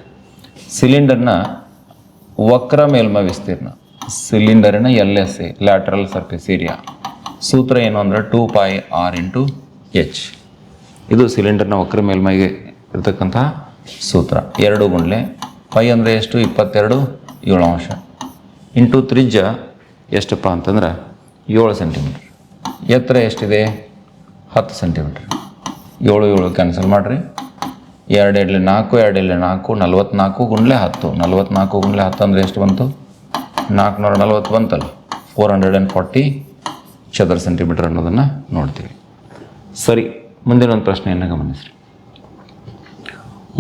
ಸಿಲಿಂಡರ್ನ ವಕ್ರ ಮೇಲ್ಮೈ ವಿಸ್ತೀರ್ಣ, ಸಿಲಿಂಡರಿನ L S A lateral surface area ಸೂತ್ರ ಏನು ಅಂದರೆ two pi R into H ಇದು ಸಿಲಿಂಡರ್ನ ವಕ್ರ ಮೇಲ್ಮೈಗೆ ಇರತಕ್ಕಂತಹ ಸೂತ್ರ. ಎರಡು ಗುಂಡ್ಲೆ. ಪೈ ಅಂದರೆ ಎಷ್ಟು? ಇಪ್ಪತ್ತೆರಡು, ಏಳು ಅಂಶ. ಇಂಟು ತ್ರಿಜ್ಯ ಎಷ್ಟಪ್ಪ ಅಂತಂದ್ರೆ ಏಳು ಸೆಂಟಿಮೀಟ್ರ್ ಎತ್ತರ ಎಷ್ಟಿದೆ? ಹತ್ತು ಸೆಂಟಿಮೀಟ್ರ್ ಏಳು ಏಳು ಕ್ಯಾನ್ಸಲ್ ಮಾಡಿರಿ. ಎರಡು ಎಡ್ಲೆ ನಾಲ್ಕು, ಎರಡು ಎಡ್ಲೆ ನಾಲ್ಕು, ನಲ್ವತ್ನಾಲ್ಕು ಗುಂಡ್ಲೆ ಹತ್ತು. ನಲ್ವತ್ನಾಲ್ಕು ಗುಂಡ್ಲೆ ಹತ್ತು ಅಂದರೆ ಎಷ್ಟು ಬಂತು? ನಾಲ್ಕುನೂರ ನಲ್ವತ್ತು ಬಂತಲ್ಲ. ಫೋರ್ ಹಂಡ್ರೆಡ್ ಆ್ಯಂಡ್ ಫಾರ್ಟಿ ಚದರ ಸೆಂಟಿಮೀಟರ್ ಅನ್ನೋದನ್ನು ನೋಡ್ತೀವಿ. ಸರಿ ಮುಂದಿನ ಒಂದು ಪ್ರಶ್ನೆಯನ್ನು ಗಮನಿಸ್ರಿ.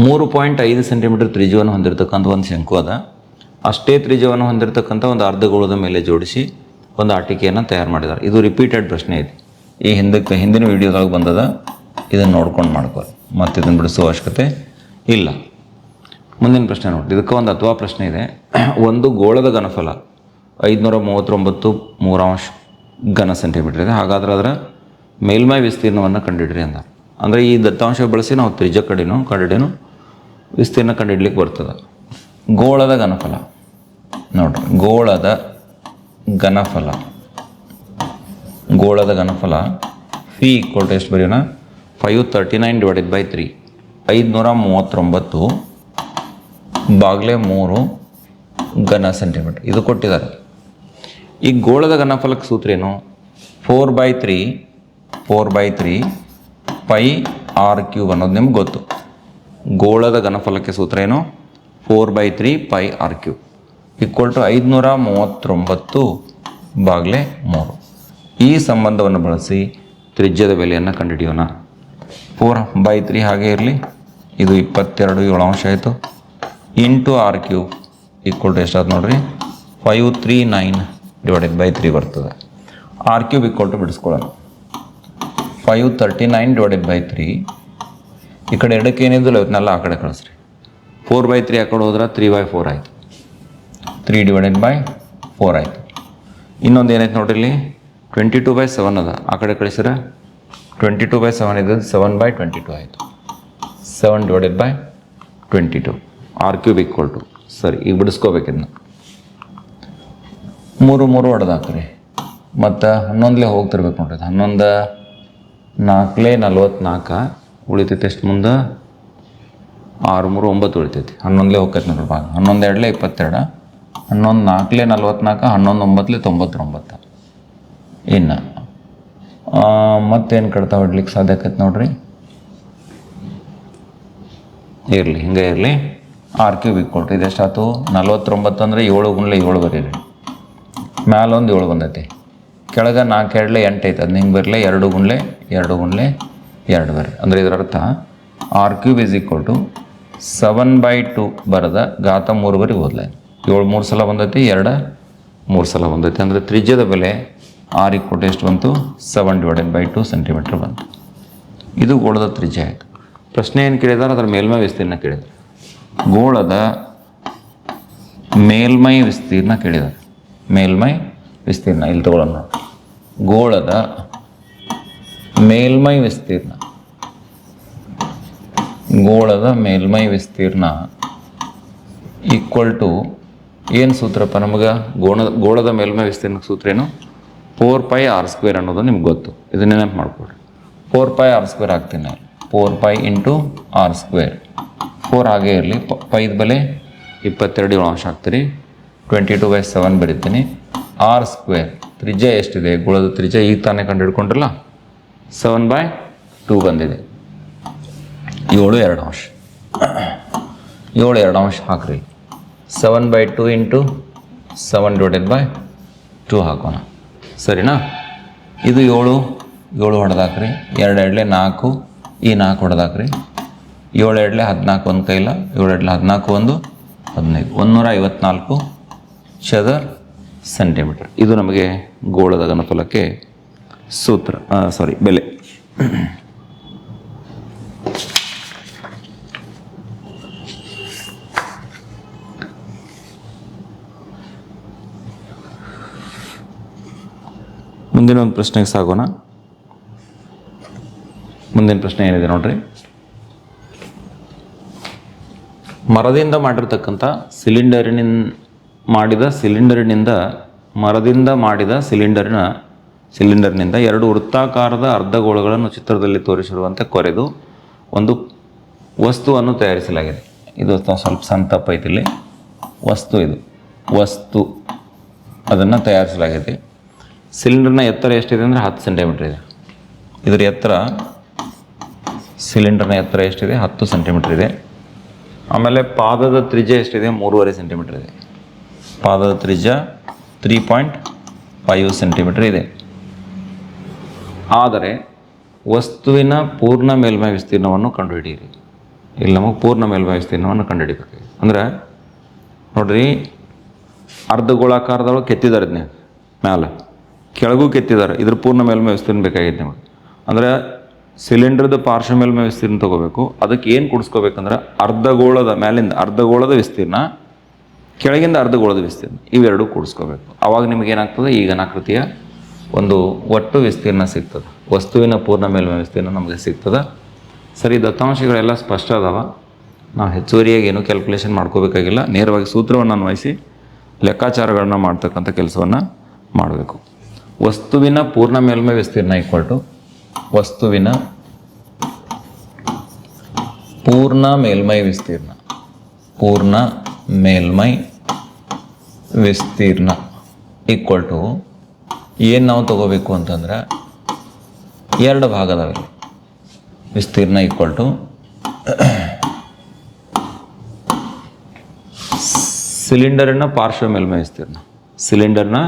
ಮೂರು ಪಾಯಿಂಟ್ ಐದು ಸೆಂಟಿಮೀಟರ್ ತ್ರಿಜ್ಯವನ್ನು ಹೊಂದಿರತಕ್ಕಂಥ ಒಂದು ಶಂಕು ಅದ. ಅಷ್ಟೇ ತ್ರಿಜ್ಯವನ್ನು ಹೊಂದಿರತಕ್ಕಂಥ ಒಂದು ಅರ್ಧಗೋಳದ ಮೇಲೆ ಜೋಡಿಸಿ ಒಂದು ಆಟಿಕೆಯನ್ನು ತಯಾರು ಮಾಡಿದ್ದಾರೆ. ಇದು ರಿಪೀಟೆಡ್ ಪ್ರಶ್ನೆ ಇದೆ. ಈ ಹಿಂದಕ್ಕೆ ಹಿಂದಿನ ವೀಡಿಯೋದಾಗ ಬಂದದ, ಇದನ್ನು ನೋಡ್ಕೊಂಡು ಮಾಡ್ಕೋರಿ ಮತ್ತು ಇದನ್ನು ಬಿಡಿಸುವ ಅವಶ್ಯಕತೆ ಇಲ್ಲ. ಮುಂದಿನ ಪ್ರಶ್ನೆ ನೋಡಿ. ಇದಕ್ಕೆ ಒಂದು ಅಥವಾ ಪ್ರಶ್ನೆ ಇದೆ. ಒಂದು ಗೋಳದ ಘನಫಲ ಐದುನೂರ ಮೂವತ್ತೊಂಬತ್ತು ಮೂರಾಂಶ ಘನ ಸೆಂಟಿಮೀಟರ್ ಇದೆ. ಹಾಗಾದ್ರೆ ಅದರ ಮೇಲ್ಮೈ ವಿಸ್ತೀರ್ಣವನ್ನು ಕಂಡುಹಿಡ್ರಿ ಅಂದ. ಅಂದರೆ ಈ ದತ್ತಾಂಶ ಬಳಸಿ ನಾವು ತ್ರಿಜ್ಯ ಕಡೆನೂ ಕಡೆನೂ ವಿಸ್ತೀರ್ಣ ಕಂಡುಹಿಡ್ಲಿಕ್ಕೆ ಬರ್ತದೆ. ಗೋಳದ ಘನಫಲ. ನೋಡ್ರಿ, ಗೋಳದ ಘನಫಲ. ಗೋಳದ ಘನಫಲ. ಫಿ ಈಕ್ವಲ್ ಟು ಎಷ್ಟು ಬರೆಯೋಣ? Five thirty nine divided by three ಐದುನೂರ ಮೂವತ್ತೊಂಬತ್ತು ಬಾಗ್ಲೆ ಮೂರು ಘನ ಸೆಂಟಿಮೀಟರ್ ಇದು ಕೊಟ್ಟಿದ್ದಾರೆ. ಈ ಗೋಳದ ಘನಫಲಕ್ಕೆ ಸೂತ್ರ ಏನು? Four by three four by three pi r cube ಅನ್ನೋದು ನಿಮ್ಗೆ ಗೊತ್ತು. ಗೋಳದ ಘನಫಲಕ್ಕೆ ಸೂತ್ರ ಏನು? Four by three pi r cube equal to ಐದುನೂರ ಮೂವತ್ತೊಂಬತ್ತು ಬಾಗಿಲೆ ಮೂರು. ಈ ಸಂಬಂಧವನ್ನು ಬಳಸಿ ತ್ರಿಜ್ಯದ ಬೆಲೆಯನ್ನು ಕಂಡುಹಿಡಿಯೋಣ. ಫೋರ್ ಬೈ ತ್ರೀ ಹಾಗೆ ಇರಲಿ. ಇದು ಇಪ್ಪತ್ತೆರಡು ಏಳು ಅಂಶ ಆಯಿತು. Into r cube equal to ಎಷ್ಟಾಯ್ತು ನೋಡ್ರಿ? Five three nine divided by three ಬರ್ತದೆ. R cube equal to ಬಿಡಿಸ್ಕೊಳ್ಳೋಣ. Five thirty nine divided by three. ಈ ಕಡೆ ಎರಡಕ್ಕೆ ಏನಿದ್ದಿಲ್ಲ ಇವತ್ತನ್ನೆಲ್ಲ ಆ ಕಡೆ ಕಳಿಸ್ರಿ. ಫೋರ್ ಬೈ ತ್ರೀ ಆ ಕಡೆ ಹೋದ್ರೆ ತ್ರೀ ಬೈ ಫೋರ್ ಆಯಿತು. ತ್ರೀ ಡಿವೈಡೆಡ್ ಬೈ ಫೋರ್ ಆಯಿತು. ಇನ್ನೊಂದು ಏನಾಯ್ತು ನೋಡಿರಿ ಇಲ್ಲಿ ಟ್ವೆಂಟಿ ಟು ಬೈ ಸೆವೆನ್ ಅದ. ಆ ಕಡೆ ಕಳಿಸಿದ್ರೆ ಟ್ವೆಂಟಿ ಟು ಬೈ ಸೆವೆನ್ ಇದ್ದದ್ದು ಸೆವೆನ್ ಬೈ ಟ್ವೆಂಟಿ ಟು ಆಯಿತು. Seven divided by twenty two r cube equal to ಸರಿ, ಈಗ ಬಿಡಿಸ್ಕೋಬೇಕಿದ್ನ ಮೂರು ಮೂರು ಹೊಡೆದಾಕ್ರಿ. ಮತ್ತು ಹನ್ನೊಂದಲೇ ಹೋಗ್ತಿರ್ಬೇಕು ನೋಡ್ರಿ. ಹನ್ನೊಂದು ನಾಲ್ಕಲೇ ನಲ್ವತ್ನಾಲ್ಕು ಉಳಿತೈತೆ ಎಷ್ಟು ಮುಂದೆ? ಆರು, ಮೂರು, ಒಂಬತ್ತು ಉಳಿತೈತಿ. ಹನ್ನೊಂದಲೇ ಹೋಗ್ತೈತೆ ನೋಡ್ರಿ ಭಾಗ. ಹನ್ನೊಂದು ಎರಡಲೇ ಇಪ್ಪತ್ತೆರಡು. ಹನ್ನೊಂದು ನಾಲ್ಕಲೇ ನಲ್ವತ್ನಾಲ್ಕು, ಹನ್ನೊಂದು ಒಂಬತ್ತಲೇ ತೊಂಬತ್ತೊಂಬತ್ತು. ಇನ್ನು. ಮತ್ತೇನು ಕಡ್ತಾ ಹೊಡ್ಲಿಕ್ಕೆ ಸಾಧ್ಯ ಆಕೈತೆ ನೋಡ್ರಿ? ಇರಲಿ, ಹಿಂಗೆ ಇರಲಿ. ಆರ್ ಕ್ಯೂಬ್ ಇಕ್ಕೊಳ್ರಿ ಇದೆಷ್ಟಾಯ್ತು ನಲ್ವತ್ತೊಂಬತ್ತು ಅಂದರೆ ಏಳು ಗುಂಡ್ಲೆ ಏಳು ಬರೀರಿ. ಮ್ಯಾಲೊಂದು ಏಳು ಬಂದೈತಿ. ಕೆಳಗೆ ನಾಲ್ಕು ಎರಡಲೆ ಎಂಟು ಐತೆ ಅದು ಹಿಂಗೆ ಬರಲಿ ಎರಡು ಗುಂಡ್ಲೆ ಎರಡು ಗುಂಡ್ಲೆ ಎರಡು ಬರ್ರಿ ಅಂದರೆ ಇದರ ಅರ್ಥ r cube is equal to seven by two ಬರೆದ ಘಾತ ಮೂರು ಬರಿ ಓದ್ಲ. ಏಳು, ಮೂರು ಸಲ ಬಂದೈತಿ, ಎರಡು, ಮೂರು ಸಲ ಬಂದೈತಿ. ಅಂದರೆ ತ್ರಿಜ್ಯದ ಬೆಲೆ ಆರ್ ಇಕ್ವಲ್ ಟು ಎಷ್ಟು ಬಂತು? Seven divided by two centimetre ಬಂತು. ಇದು ಗೋಳದ ತ್ರಿಜ್ಯ ಆಯಿತು. ಪ್ರಶ್ನೆ ಏನು ಕೇಳಿದಾರೆ? ಅದರ ಮೇಲ್ಮೈ ವಿಸ್ತೀರ್ಣ ಕೇಳಿದ್ದಾರೆ ಗೋಳದ ಮೇಲ್ಮೈ ವಿಸ್ತೀರ್ಣ ಕೇಳಿದ್ದಾರೆ ಮೇಲ್ಮೈ ವಿಸ್ತೀರ್ಣ, ಇಲ್ಲಿ ತಗೊಳ್ಳೋಣ. ಗೋಳದ ಮೇಲ್ಮೈ ವಿಸ್ತೀರ್ಣ. ಗೋಳದ ಮೇಲ್ಮೈ ವಿಸ್ತೀರ್ಣ ಈಕ್ವಲ್ ಟು ಏನು ಸೂತ್ರಪ್ಪ ನಮಗೆ? ಗೋಣದ, ಗೋಳದ ಮೇಲ್ಮೈ ವಿಸ್ತೀರ್ಣ ಸೂತ್ರ ಏನು? ಫೋರ್ ಪೈ ಆರ್ ಸ್ಕ್ವೇರ್ ಅನ್ನೋದು ನಿಮ್ಗೆ ಗೊತ್ತು. ಇದನ್ನ ನೆನಪು ಮಾಡ್ಕೊಡ್ರಿ ಫೋರ್ ಪೈ ಆರ್ ಸ್ಕ್ವೇರ್ ಹಾಕ್ತೀನಿ ನಾನು. Four pi into r square four ಹಾಗೇ ಇರಲಿ. ಪೈದ ಬಲೆ ಇಪ್ಪತ್ತೆರಡು ಏಳು ಅಂಶ ಹಾಕ್ತೀರಿ ಟ್ವೆಂಟಿ ಟು ಬೈ ಸೆವೆನ್ ಬರಿತೀನಿ. ಆರ್ ಸ್ಕ್ವೇರ್ ತ್ರಿಜ್ಯ ಎಷ್ಟಿದೆ? ಗೋಳದ ತ್ರಿಜ್ಯ ಈಗ ತಾನೇ ಕಂಡು ಹಿಡ್ಕೊಂಡ್ರಲ್ಲ ಸೆವೆನ್ ಬೈ ಟೂ ಬಂದಿದೆ. ಏಳು ಎರಡು ಅಂಶ. ಏಳು ಎರಡು ಅಂಶ ಹಾಕ್ರಿ. Seven by two into seven divided by two ಹಾಕೋಣ. ಸರಿನಾ? ಇದು ಏಳು ಏಳು ಹೊಡೆದಾಕ್ರಿ. ಎರಡು ಎರಡಲೆ ನಾಲ್ಕು, ಈ ನಾಲ್ಕು ಹೊಡೆದಾಕ್ರಿ. ಏಳು ಎರಡಲೆ ಹದಿನಾಲ್ಕು ಒಂದು ಕೈಲ, ಏಳು ಎರಡಲೆ ಹದಿನಾಲ್ಕು ಒಂದು ಹದಿನೈದು. ಒಂದೂರ ಐವತ್ನಾಲ್ಕು ಚದರ್ ಸೆಂಟಿಮೀಟರ್ ಇದು ನಮಗೆ ಗೋಳದ ಘನಫಲಕ್ಕೆ ಸೂತ್ರ ಸಾರಿ ಬೆಲೆ. ಮುಂದಿನ ಒಂದು ಪ್ರಶ್ನೆಗೆ ಸಾಗೋಣ. ಮುಂದಿನ ಪ್ರಶ್ನೆ ಏನಿದೆ ನೋಡ್ರಿ? ಮರದಿಂದ ಮಾಡಿರ್ತಕ್ಕಂಥ ಸಿಲಿಂಡರಿನಿಂದ ಮಾಡಿದ ಸಿಲಿಂಡರಿನಿಂದ ಮರದಿಂದ ಮಾಡಿದ ಸಿಲಿಂಡರಿನ ಸಿಲಿಂಡರ್ನಿಂದ ಎರಡು ವೃತ್ತಾಕಾರದ ಅರ್ಧಗೋಳಗಳನ್ನು ಚಿತ್ರದಲ್ಲಿ ತೋರಿಸಿರುವಂತೆ ಕೊರೆದು ಒಂದು ವಸ್ತುವನ್ನು ತಯಾರಿಸಲಾಗಿದೆ. ಇದು ಸ್ವಲ್ಪ ಇದೆ ಇಲ್ಲಿ. ವಸ್ತು ಇದು. ವಸ್ತು. ಅದನ್ನು ತಯಾರಿಸಲಾಗಿದೆ. ಸಿಲಿಂಡರ್ನ ಎತ್ತರ ಎಷ್ಟಿದೆ ಅಂದರೆ ಹತ್ತು ಸೆಂಟಿಮೀಟ್ರ್ ಇದೆ. ಇದರ ಎತ್ತರ ಸಿಲಿಂಡರ್ನ ಎತ್ತರ ಎಷ್ಟಿದೆ? ಹತ್ತು ಸೆಂಟಿಮೀಟ್ರ್ ಇದೆ. ಆಮೇಲೆ ಪಾದದ ತ್ರಿಜ್ಯ ಎಷ್ಟಿದೆ? ಮೂರುವರೆ ಸೆಂಟಿಮೀಟ್ರ್ ಇದೆ. ಪಾದದ ತ್ರಿಜ್ಯ ತ್ರೀ ಪಾಯಿಂಟ್ ಫೈವ್ ಸೆಂಟಿಮೀಟ್ರ್ ಇದೆ. ಆದರೆ ವಸ್ತುವಿನ ಪೂರ್ಣ ಮೇಲ್ಮೈ ವಿಸ್ತೀರ್ಣವನ್ನು ಕಂಡುಹಿಡಿಯಿರಿ. ಇಲ್ಲಿ ನಮಗೆ ಪೂರ್ಣ ಮೇಲ್ಮೈ ವಿಸ್ತೀರ್ಣವನ್ನು ಕಂಡುಹಿಡಿಬೇಕು. ಅಂದ್ರೆ ನೋಡ್ರಿ ಅರ್ಧ ಗೋಳಾಕಾರದೊಳಗೆ ಕೆತ್ತಿದ್ದಾರೆ ಇದನ್ನೇ. ಮ್ಯಾಲೆ. ಕೆಳಗೂ ಕೆತ್ತಿದ್ದಾರೆ. ಇದ್ರ ಪೂರ್ಣ ಮೇಲ್ಮೈ ವಿಸ್ತೀರ್ಣ ಬೇಕಾಗಿತ್ತು ನಿಮಗೆ. ಅಂದರೆ ಸಿಲಿಂಡರ್ದ ಪಾರ್ಶ್ವ ಮೇಲ್ಮೈ ವಿಸ್ತೀರ್ಣ ತಗೋಬೇಕು. ಅದಕ್ಕೆ ಏನು ಕುಡಿಸ್ಕೋಬೇಕಂದ್ರೆ ಅರ್ಧಗೋಳದ ಮೇಲಿಂದ ಅರ್ಧಗೋಳದ ವಿಸ್ತೀರ್ಣ, ಕೆಳಗಿಂದ ಅರ್ಧಗೋಳದ ವಿಸ್ತೀರ್ಣ, ಇವೆರಡು ಕೂಡಿಸ್ಕೋಬೇಕು. ಆವಾಗ ನಿಮಗೇನಾಗ್ತದೆ ಈ ಘನಾಕೃತಿಯ ಒಂದು ಒಟ್ಟು ವಿಸ್ತೀರ್ಣ ಸಿಗ್ತದೆ. ವಸ್ತುವಿನ ಪೂರ್ಣ ಮೇಲ್ಮೈ ವಿಸ್ತೀರ್ಣ ನಮಗೆ ಸಿಗ್ತದೆ. ಸರಿ, ದತ್ತಾಂಶಗಳೆಲ್ಲ ಸ್ಪಷ್ಟ ಅದಾವ. ನಾವು ಹೆಚ್ಚುವರಿಯಾಗಿ ಏನು ಕ್ಯಾಲ್ಕುಲೇಷನ್ ಮಾಡ್ಕೋಬೇಕಾಗಿಲ್ಲ. ನೇರವಾಗಿ ಸೂತ್ರವನ್ನು ಅನ್ವಯಿಸಿ ಲೆಕ್ಕಾಚಾರಗಳನ್ನ ಮಾಡ್ತಕ್ಕಂಥ ಕೆಲಸವನ್ನು ಮಾಡಬೇಕು. ವಸ್ತುವಿನ ಪೂರ್ಣ ಮೇಲ್ಮೈ ವಿಸ್ತೀರ್ಣ ಈಕ್ವಲ್ ಟು ವಸ್ತುವಿನ ಪೂರ್ಣ ಮೇಲ್ಮೈ ವಿಸ್ತೀರ್ಣ. ಪೂರ್ಣ ಮೇಲ್ಮೈ ವಿಸ್ತೀರ್ಣ ಈಕ್ವಲ್ ಟು ಏನು ನಾವು ತಗೋಬೇಕು ಅಂತಂದ್ರೆ ಎರಡು ಭಾಗದವೆ ವಿಸ್ತೀರ್ಣ ಈಕ್ವಲ್ ಟು ಸಿಲಿಂಡರ್ನ ಪಾರ್ಶ್ವ ಮೇಲ್ಮೈ ವಿಸ್ತೀರ್ಣ. ಸಿಲಿಂಡರ್ನ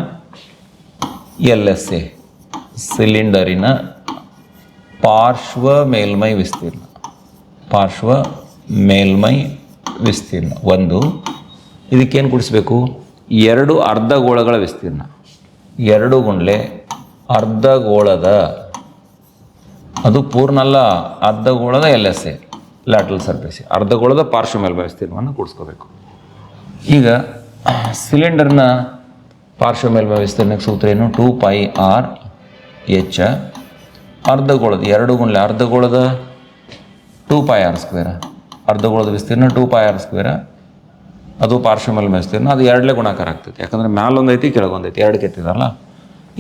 ಎಲ್ ಎಸ್ ಎ ಸಿಲಿಂಡರಿನ ಪಾರ್ಶ್ವ ಮೇಲ್ಮೈ ವಿಸ್ತೀರ್ಣ. ಪಾರ್ಶ್ವ ಮೇಲ್ಮೈ ವಿಸ್ತೀರ್ಣ. ಒಂದು, ಇದಕ್ಕೇನು ಕೊಡಿಸ್ಬೇಕು ಎರಡು ಅರ್ಧಗೋಳಗಳ ವಿಸ್ತೀರ್ಣ. ಎರಡು ಗುಂಡ್ಲೆ ಅರ್ಧಗೋಳದ, ಅದು ಪೂರ್ಣ ಅಲ್ಲ ಅರ್ಧಗೋಳದ L S A, lateral surface. ಅರ್ಧಗೋಳದ ಪಾರ್ಶ್ವ ಮೇಲ್ಮೈ ವಿಸ್ತೀರ್ಣವನ್ನು ಕೂಡಿಸ್ಕೋಬೇಕು ಈಗ ಸಿಲಿಂಡರ್ನ ಪಾರ್ಶ್ವ ಮೇಲ್ಮೈ ವಿಸ್ತೀರ್ಣಕ್ಕೆ ಸೂತ್ರ ಏನು? ಟೂ ಪೈ ಆರ್ ಎಚ್ ಅರ್ಧಗೋಳದ, ಎರಡು ಗುಂಡ್ಲೆ ಅರ್ಧಗೋಳದ ಟೂ ಪೈ ಆರ್ ಸ್ಕ್ವೇರ ಅರ್ಧಗೋಳದ ವಿಸ್ತೀರ್ಣ ಟೂ ಪೈ ಆರ್ ಸ್ಕ್ವೇರ ಅದು ಪಾರ್ಶ್ವ ಮೇಲ್ಮೈ ವಿಸ್ತೀರ್ಣ, ಅದು ಎರಡಲೇ ಗುಣಾಕಾರ ಆಗ್ತೈತಿ ಯಾಕಂದ್ರೆ ಮ್ಯಾಲೊಂದು ಐತಿ ಕೆಳಗೊಂದು ಐತಿ ಎರಡು ಕೆತ್ತಿದಲ್ಲ.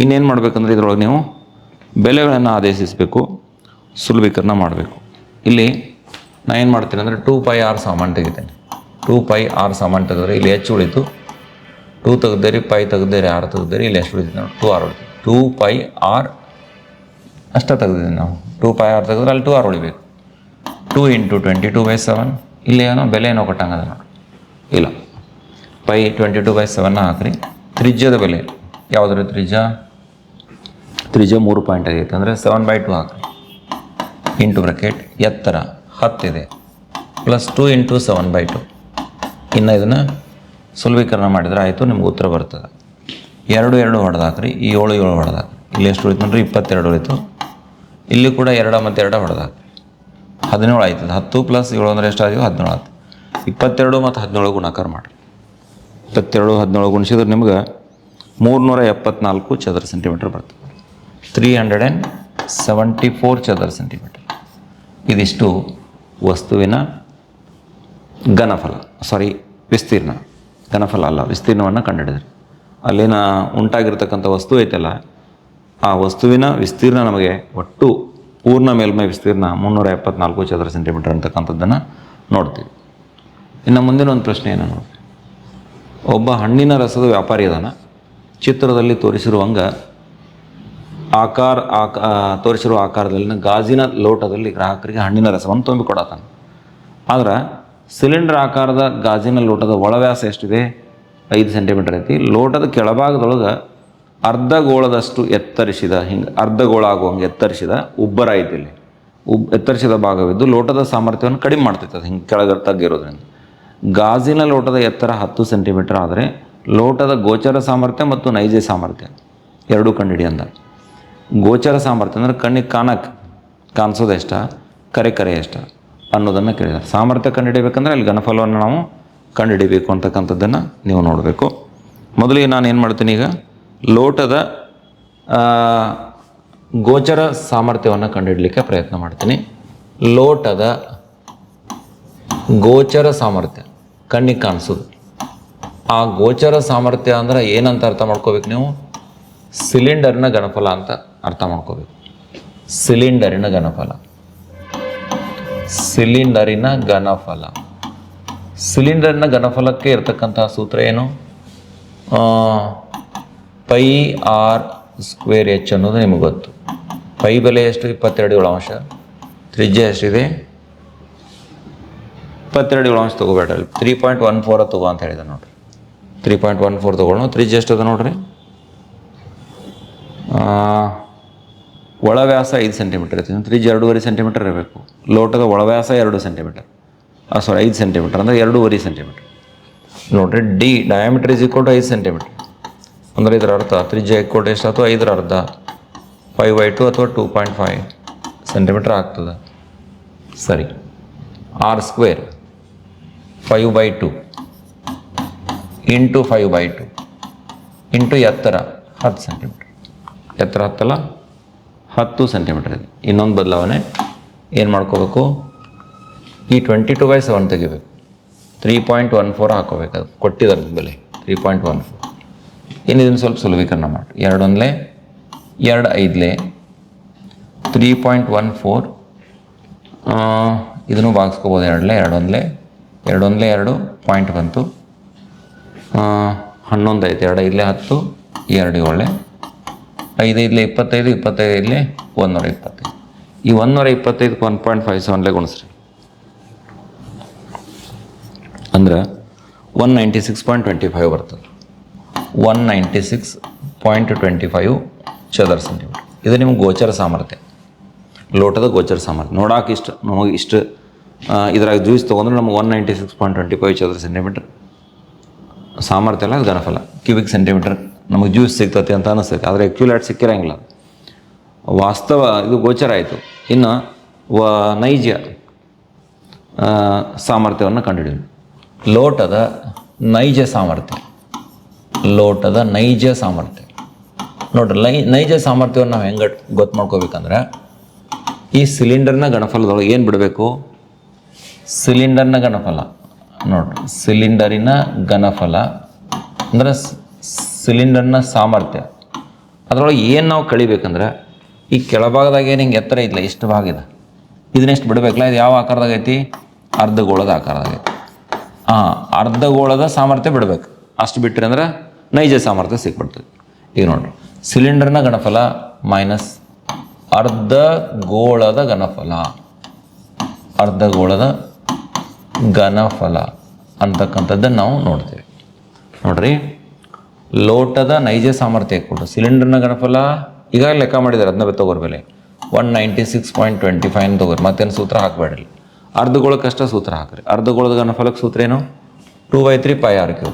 ಇನ್ನೇನು ಮಾಡಬೇಕಂದ್ರೆ ಇದ್ರೊಳಗೆ ನೀವು ಬೆಲೆಗಳನ್ನು ಆದೇಶಿಸಬೇಕು, ಸುಲಭೀಕರಣ ಮಾಡಬೇಕು. ಇಲ್ಲಿ ನಾನು ಏನು ಮಾಡ್ತೀನಿ ಅಂದರೆ ಟೂ ಪೈ ಆರ್ ಸಾಮಾನು ತೆಗಿತೇನೆ. ಟೂ ಪೈ ಆರ್ ಸಾಮಾನು ತೆಗೆದ್ರೆ ಇಲ್ಲಿ ಹೆಚ್ಚು ಉಳಿತು. ಟೂ ತೆಗ್ದೇರಿ, ಪೈ ತೆಗ್ದೇರಿ, ಆರ್ ತೆಗ್ದೇರಿ, ಇಲ್ಲಿ ಎಷ್ಟು ಉಳಿತು ಟೂ ಆರ್ ಹೊಡಿತೀವಿ. ಟೂ ಪೈ ಆರ್, ಅಷ್ಟೇ ತೆಗೆದಿದ್ದೀವಿ ನಾವು. ಟೂ ಪೈ ಆರ್ ತೆಗೆದ್ರೆ ಅಲ್ಲಿ ಟೂ ಆರ್ ಹೊಡಿಬೇಕು. Two into twenty two by seven, ಇಲ್ಲಿ ಏನೋ ಬೆಲೆ ಏನೋ ಕೊಟ್ಟಂಗದ ಇಲ್ಲ. ಪೈ ಟ್ವೆಂಟಿ ಟೂ ಬೈ ಸೆವೆನ್ನ ಹಾಕ್ರಿ. ತ್ರಿಜ್ಯದ ಬೆಲೆ. ಯಾವುದ್ರ ತ್ರಿಜ್ಯ? ತ್ರಿಜ್ಯ ಮೂರು ಪಾಯಿಂಟ್ ಆಗೈತೆ ಅಂದರೆ ಸೆವೆನ್ ಬೈ ಟು ಹಾಕ್ರಿ. ಇಂಟು ಬ್ರಕೆಟ್, ಎತ್ತರ, ಹತ್ತಿದೆ. Plus two into seven by two. ಇನ್ನು ಇದನ್ನು ಸುಲಭೀಕರಣ ಮಾಡಿದರೆ ಆಯಿತು, ನಿಮ್ಗೆ ಉತ್ತರ ಬರ್ತದೆ. ಎರಡು ಎರಡು ಹೊಡೆದಾಕ್ರಿ, ಈ ಏಳು ಏಳು ಹೊಡೆದಾಕ್ರಿ. ಇಲ್ಲಿ ಎಷ್ಟು ಉಳಿತು ಅಂದರೆ ಇಪ್ಪತ್ತೆರಡು ಉಳಿತು. ಇಲ್ಲಿ ಕೂಡ ಎರಡು ಮತ್ತು ಎರಡು ಹೊಡೆದಾಕ್ರಿ. ಹದಿನೇಳು ಆಯ್ತದ. ಹತ್ತು ಪ್ಲಸ್ ಏಳು ಅಂದರೆ ಆಯಿತು ಹದಿನೇಳು ಆಯ್ತು. ಇಪ್ಪತ್ತೆರಡು ಮತ್ತು ಹದಿನೇಳು ಗುಣಾಕಾರ ಮಾಡಿರಿ. ಇಪ್ಪತ್ತೆರಡು, ಹದಿನೇಳು ಗುಣಿಸಿದ್ರೆ ನಿಮ್ಗೆ ಮೂರುನೂರ ಎಪ್ಪತ್ನಾಲ್ಕು ಚದರ ಸೆಂಟಿಮೀಟ್ರ್ ಬರ್ತದೆ. Three hundred and seventy four ಚದರ ಸೆಂಟಿಮೀಟ್ರ್ ಇದಿಷ್ಟು ವಸ್ತುವಿನ ಘನಫಲ ಸಾರಿ ವಿಸ್ತೀರ್ಣ. ಘನಫಲ ಅಲ್ಲ, ವಿಸ್ತೀರ್ಣವನ್ನು ಕಂಡುಹಿಡಿದ್ರಿ. ಅಲ್ಲಿನ ಉಂಟಾಗಿರ್ತಕ್ಕಂಥ ವಸ್ತು ಐತಲ್ಲ, ಆ ವಸ್ತುವಿನ ವಿಸ್ತೀರ್ಣ ನಮಗೆ ಒಟ್ಟು ಪೂರ್ಣ ಮೇಲ್ಮೈ ವಿಸ್ತೀರ್ಣ ಮುನ್ನೂರ ಎಪ್ಪತ್ನಾಲ್ಕು ಚದರ ಸೆಂಟಿಮೀಟರ್ ಅಂತಕ್ಕಂಥದ್ದನ್ನು ನೋಡ್ತೀವಿ. ಇನ್ನು ಮುಂದಿನ ಒಂದು ಪ್ರಶ್ನೆ ಏನು ನೋಡಿ ಒಬ್ಬ ಹಣ್ಣಿನ ರಸದ ವ್ಯಾಪಾರಿ ಅದಾನ, ಚಿತ್ರದಲ್ಲಿ ತೋರಿಸಿರುವಂಗ ಆಕಾರ, ಆಕ ತೋರಿಸಿರುವ ಆಕಾರದಲ್ಲಿನ ಗಾಜಿನ ಲೋಟದಲ್ಲಿ ಗ್ರಾಹಕರಿಗೆ ಹಣ್ಣಿನ ರಸವನ್ನು ತುಂಬಿಕೊಡತಾನೆ ಆದ್ರೆ ಸಿಲಿಂಡರ್ ಆಕಾರದ ಗಾಜಿನ ಲೋಟದ ಒಳವ್ಯಾಸ ಎಷ್ಟಿದೆ? ಐದು ಸೆಂಟಿಮೀಟರ್ ಐತಿ. ಲೋಟದ ಕೆಳಭಾಗದೊಳಗೆ ಅರ್ಧ ಗೋಳದಷ್ಟು ಎತ್ತರಿಸಿದ, ಹಿಂಗೆ ಅರ್ಧ ಗೋಳ ಆಗುವಂಗೆ ಎತ್ತರಿಸಿದ ಉಬ್ಬರ ಐತಿ ಇಲ್ಲಿ. ಉಬ್, ಎತ್ತರಿಸಿದ ಭಾಗವಿದ್ದು ಲೋಟದ ಸಾಮರ್ಥ್ಯವನ್ನು ಕಡಿಮೆ ಮಾಡ್ತೈತೆ ಅದು, ಹಿಂಗೆ ಕೆಳಗೆ ತಗ್ಗಿರೋದ್ರಿಂದ. ಗಾಜಿನ ಲೋಟದ ಎತ್ತರ ಹತ್ತು ಸೆಂಟಿಮೀಟರ್ ಆದರೆ ಲೋಟದ ಗೋಚರ ಸಾಮರ್ಥ್ಯ ಮತ್ತು ನೈಜ ಸಾಮರ್ಥ್ಯ, ಎರಡೂ ಕಂಡುಹಿಡಿ ಅಂದ. ಗೋಚರ ಸಾಮರ್ಥ್ಯ ಅಂದರೆ ಕಣ್ಣಿಗೆ ಕಾಣಕ್ಕೆ ಕಾಣಿಸೋದು ಎಷ್ಟ? ಕರೆ ಕರೆ ಎಷ್ಟ? ಅನ್ನೋದನ್ನು ಕೇಳಿದ್ದಾರೆ. ಸಾಮರ್ಥ್ಯ ಕಂಡುಹಿಡಿಬೇಕಂದ್ರೆ ಅಲ್ಲಿ ಘನಫಲವನ್ನು ನಾವು ಕಂಡುಹಿಡಿಬೇಕು ಅಂತಕ್ಕಂಥದ್ದನ್ನು ನೀವು ನೋಡಬೇಕು. ಮೊದಲಿಗೆ ನಾನು ಏನು ಮಾಡ್ತೀನಿ ಈಗ? ಲೋಟದ ಗೋಚರ ಸಾಮರ್ಥ್ಯವನ್ನು ಕಂಡುಹಿಡಲಿಕ್ಕೆ ಪ್ರಯತ್ನ ಮಾಡ್ತೀನಿ. ಲೋಟದ ಗೋಚರ ಸಾಮರ್ಥ್ಯ, ಕಣ್ಣಿಗೆ ಕಾಣಿಸೋದು. ಆ ಗೋಚರ ಸಾಮರ್ಥ್ಯ ಅಂದ್ರೆ ಏನಂತ ಅರ್ಥ ಮಾಡ್ಕೋಬೇಕು ನೀವು? ಸಿಲಿಂಡರ್ನ ಗಣಫಲ ಅಂತ ಅರ್ಥ ಮಾಡ್ಕೋಬೇಕು. ಸಿಲಿಂಡರಿನ ಘನಫಲ. ಸಿಲಿಂಡರಿನ ಘನಫಲ. ಸಿಲಿಂಡರ್ನ ಘನಫಲಕ್ಕೆ ಇರ್ತಕ್ಕಂತಹ ಸೂತ್ರ ಏನು? ಪೈ ಆರ್ ಸ್ಕ್ವೇರ್ ಎಚ್ ಅನ್ನೋದು ನಿಮಗೆ ಗೊತ್ತು. ಪೈ ಬೆಲೆ ಎಷ್ಟು? ಇಪ್ಪತ್ತೆರಡು ಏಳು ಅಂಶ. ತ್ರಿಜ್ಯ ಎಷ್ಟಿದೆ? ಇಪ್ಪತ್ತೆರಡು ಏಳು ಅಂಶ ತೊಗೋಬೇಡ್ರಿ ತ್ರೀ ಪಾಯಿಂಟ್ ಒನ್ ಫೋರ್ ತಗೋ ಅಂತ ಹೇಳಿದೆ ನೋಡ್ರಿ. ತ್ರೀ ಪಾಯಿಂಟ್ ಒನ್ ಫೋರ್ ತೊಗೊಳ್ಳೋ ತ್ರಿಜ್ಯ ಎಷ್ಟದ ನೋಡ್ರಿ? ಒಳವ್ಯಾಸ ಐದು ಸೆಂಟಿಮೀಟರ್ ಐತಿ ತ್ರಿಜ್ಯ ಎರಡೂವರೆ ಸೆಂಟಿಮೀಟರ್ ಇರಬೇಕು. ಲೋಟದ ಒಳವ್ಯಾಸ ಎರಡು ಸೆಂಟಿಮೀಟರ್. ಆ ಸಾರಿ ಐದು ಸೆಂಟಿಮೀಟರ್. ಅಂದರೆ ಎರಡೂವರೆ ಸೆಂಟಿಮೀಟರ್. ನೋಡಿರಿ, D diameter is equal to ಐದು ಸೆಂಟಿಮೀಟರ್. ಅಂದರೆ ಇದರ ಅರ್ಥ, ತ್ರಿಜ್ಯ ಈಕ್ವಲ್ ಟು ಅಥವಾ ಐದರ ಅರ್ಧ. ಫೈವ್ ಬೈ ಟು ಅಥವಾ ಟೂ ಪಾಯಿಂಟ್ ಫೈವ್ ಸೆಂಟಿಮೀಟರ್ ಆಗ್ತದೆ. ಸರಿ. R square five by two into five by two into ಎತ್ತರ ಹತ್ತು ಸೆಂಟಿಮೀಟರ್ ಎತ್ತರ ಹತ್ತಲ್ಲ? ಹತ್ತು ಸೆಂಟಿಮೀಟರ್ ಇದೆ. ಇನ್ನೊಂದು ಬದಲಾವಣೆ ಏನು ಮಾಡ್ಕೋಬೇಕು? ಈ ಟ್ವೆಂಟಿ ಟು ಬೈ ಸೆವೆನ್ ತೆಗಿಬೇಕು. ತ್ರೀ ಪಾಯಿಂಟ್ ಒನ್ ಫೋರ್ ಹಾಕೋಬೇಕು ಅದು. ಕೊಟ್ಟಿದ್ದಾರೆ ಬೆಲೆ ತ್ರೀ ಪಾಯಿಂಟ್ ಒನ್ ಫೋರ್ ಇನ್ನು ಇದನ್ನು ಸ್ವಲ್ಪ ಸುಲಭೀಕರಣ ಮಾಡಿ. ಎರಡೊಂದಲೇ ಎರಡು ಐದಲೇ ತ್ರೀ ಪಾಯಿಂಟ್ ಒನ್ ಫೋರ್ ಇದನ್ನು ಭಾಗಿಸ್ಕೋಬೋದು ಎರಡಲೇ, ಎರಡೊಂದಲೇ ಎರಡೊಂದಲೇ ಎರಡು ಪಾಯಿಂಟ್ ಬಂತು ಹನ್ನೊಂದು ಐತೆ. ಎರಡು ಐದಲೇ ಹತ್ತು ಎರಡು ಏಳೆ. ಐದು ಇಲ್ಲಿ ಇಪ್ಪತ್ತೈದು ಇಪ್ಪತ್ತೈದು ಐದಲೇ ಒಂದೂರ ಇಪ್ಪತ್ತೈದು. ಈ ಒಂದೂರ ಇಪ್ಪತ್ತೈದಕ್ಕೆ ಒನ್ ಪಾಯಿಂಟ್ ಫೈವ್ ಸೆವೆನ್ಲೇ ಗುಣಿಸ್ರಿ. ಅಂದ್ರೆ one ninety six point twenty five ಬರ್ತದೆ. One ninety six point twenty five ಚದರ್ centimetre ಇದು ನಿಮ್ಗೆ ಗೋಚರ ಸಾಮರ್ಥ್ಯ. ಲೋಟದ ಗೋಚರ ಸಾಮರ್ಥ್ಯ. ನೋಡೋಕೆ ಇಷ್ಟು, ನಮಗೆ ಇಷ್ಟು ಇದ್ರಾಗ ಜ್ಯೂಸ್ ತೊಗೊಂಡ್ರೆ ನಮ್ಗೆ one ninety six point twenty five ಚದರ ಸೆಂಟಿಮೀಟರ್ ಸಾಮರ್ಥ್ಯ ಅಲ್ಲ ಅದು ಘನಫಲ. ಕ್ಯೂಬಿಕ್ ಸೆಂಟಿಮೀಟರ್ ನಮಗೆ ಜ್ಯೂಸ್ ಸಿಗ್ತತಿ ಅಂತ ಅನಿಸ್ತೈತೆ. ಆದರೆ ಅಷ್ಟು ಸಿಕ್ಕಿರಂಗಿಲ್ಲ. ವಾಸ್ತವ ಇದು ಗೋಚರ ಆಯಿತು. ಇನ್ನು ವ, ನೈಜ ಸಾಮರ್ಥ್ಯವನ್ನು ಕಂಡುಹಿಡಿಯೋಣ. ಲೋಟದ ನೈಜ ಸಾಮರ್ಥ್ಯ. ಲೋಟದ ನೈಜ ಸಾಮರ್ಥ್ಯ. ನೋಡ್ರಿ ಲೈ ನೈಜ ಸಾಮರ್ಥ್ಯವನ್ನು ನಾವು ಹೆಂಗೆ ಗೊತ್ತು ಮಾಡ್ಕೋಬೇಕಂದ್ರೆ, ಈ ಸಿಲಿಂಡರ್ನ ಗಣಫಲದೊಳಗೆ ಏನು ಬಿಡಬೇಕು? ಸಿಲಿಂಡರ್ನ ಗಣಫಲ ನೋಡ್ರಿ, ಸಿಲಿಂಡರಿನ ಘನಫಲ ಅಂದ್ರೆ ಸಿಲಿಂಡರ್ನ ಸಾಮರ್ಥ್ಯ. ಅದರೊಳಗೆ ಏನು ನಾವು ಕಳಿಬೇಕಂದ್ರೆ, ಈ ಕೆಳಭಾಗದಾಗ ಏನು ಹಿಂಗೆ ಎತ್ತರ ಐತಿಲ್ಲ ಇಷ್ಟು ಭಾಗ ಇದೆ. ಇದನ್ನೆಷ್ಟು ಬಿಡಬೇಕಲ್ಲ ಇದು ಯಾವ ಆಕಾರದಾಗ ಐತಿ? ಅರ್ಧಗೋಳದ ಆಕಾರದಾಗ ಐತಿ. ಹಾಂ ಅರ್ಧಗೋಳದ ಸಾಮರ್ಥ್ಯ ಬಿಡಬೇಕು. ಅಷ್ಟು ಬಿಟ್ಟರೆ ಅಂದ್ರೆ ನೈಜ ಸಾಮರ್ಥ್ಯ ಸಿಕ್ಬಿಡ್ತದೆ. ಈಗ ನೋಡ್ರಿ, ಸಿಲಿಂಡರ್ನ ಗಣಫಲ ಮೈನಸ್ ಅರ್ಧ ಗೋಳದ ಘನಫಲ. ಅರ್ಧಗೋಳದ ಘನಫಲ ಅಂತಕ್ಕಂಥದ್ದನ್ನು ನಾವು ನೋಡ್ತೀವಿ. ನೋಡ್ರಿ ಲೋಟದ ನೈಜ ಸಾಮರ್ಥ್ಯ ಕೊಡು ಸಿಲಿಂಡರ್ನ ಘನಫಲ? ಈಗ ಲೆಕ್ಕ ಮಾಡಿದ್ದಾರೆ ಅದನ್ನ ತಗೋರ್ ಬೆಲೆ one ninety six point twenty five ತಗೋರಿ. ಮತ್ತೇನು ಸೂತ್ರ ಹಾಕಬೇಡ್ರಿ. ಅಷ್ಟೇ ಸೂತ್ರ ಹಾಕ್ರಿ. ಅರ್ಧಗೋಳದ ಗಣಫಲಕ್ಕೆ ಸೂತ್ರ ಏನು? Two by three pi r cube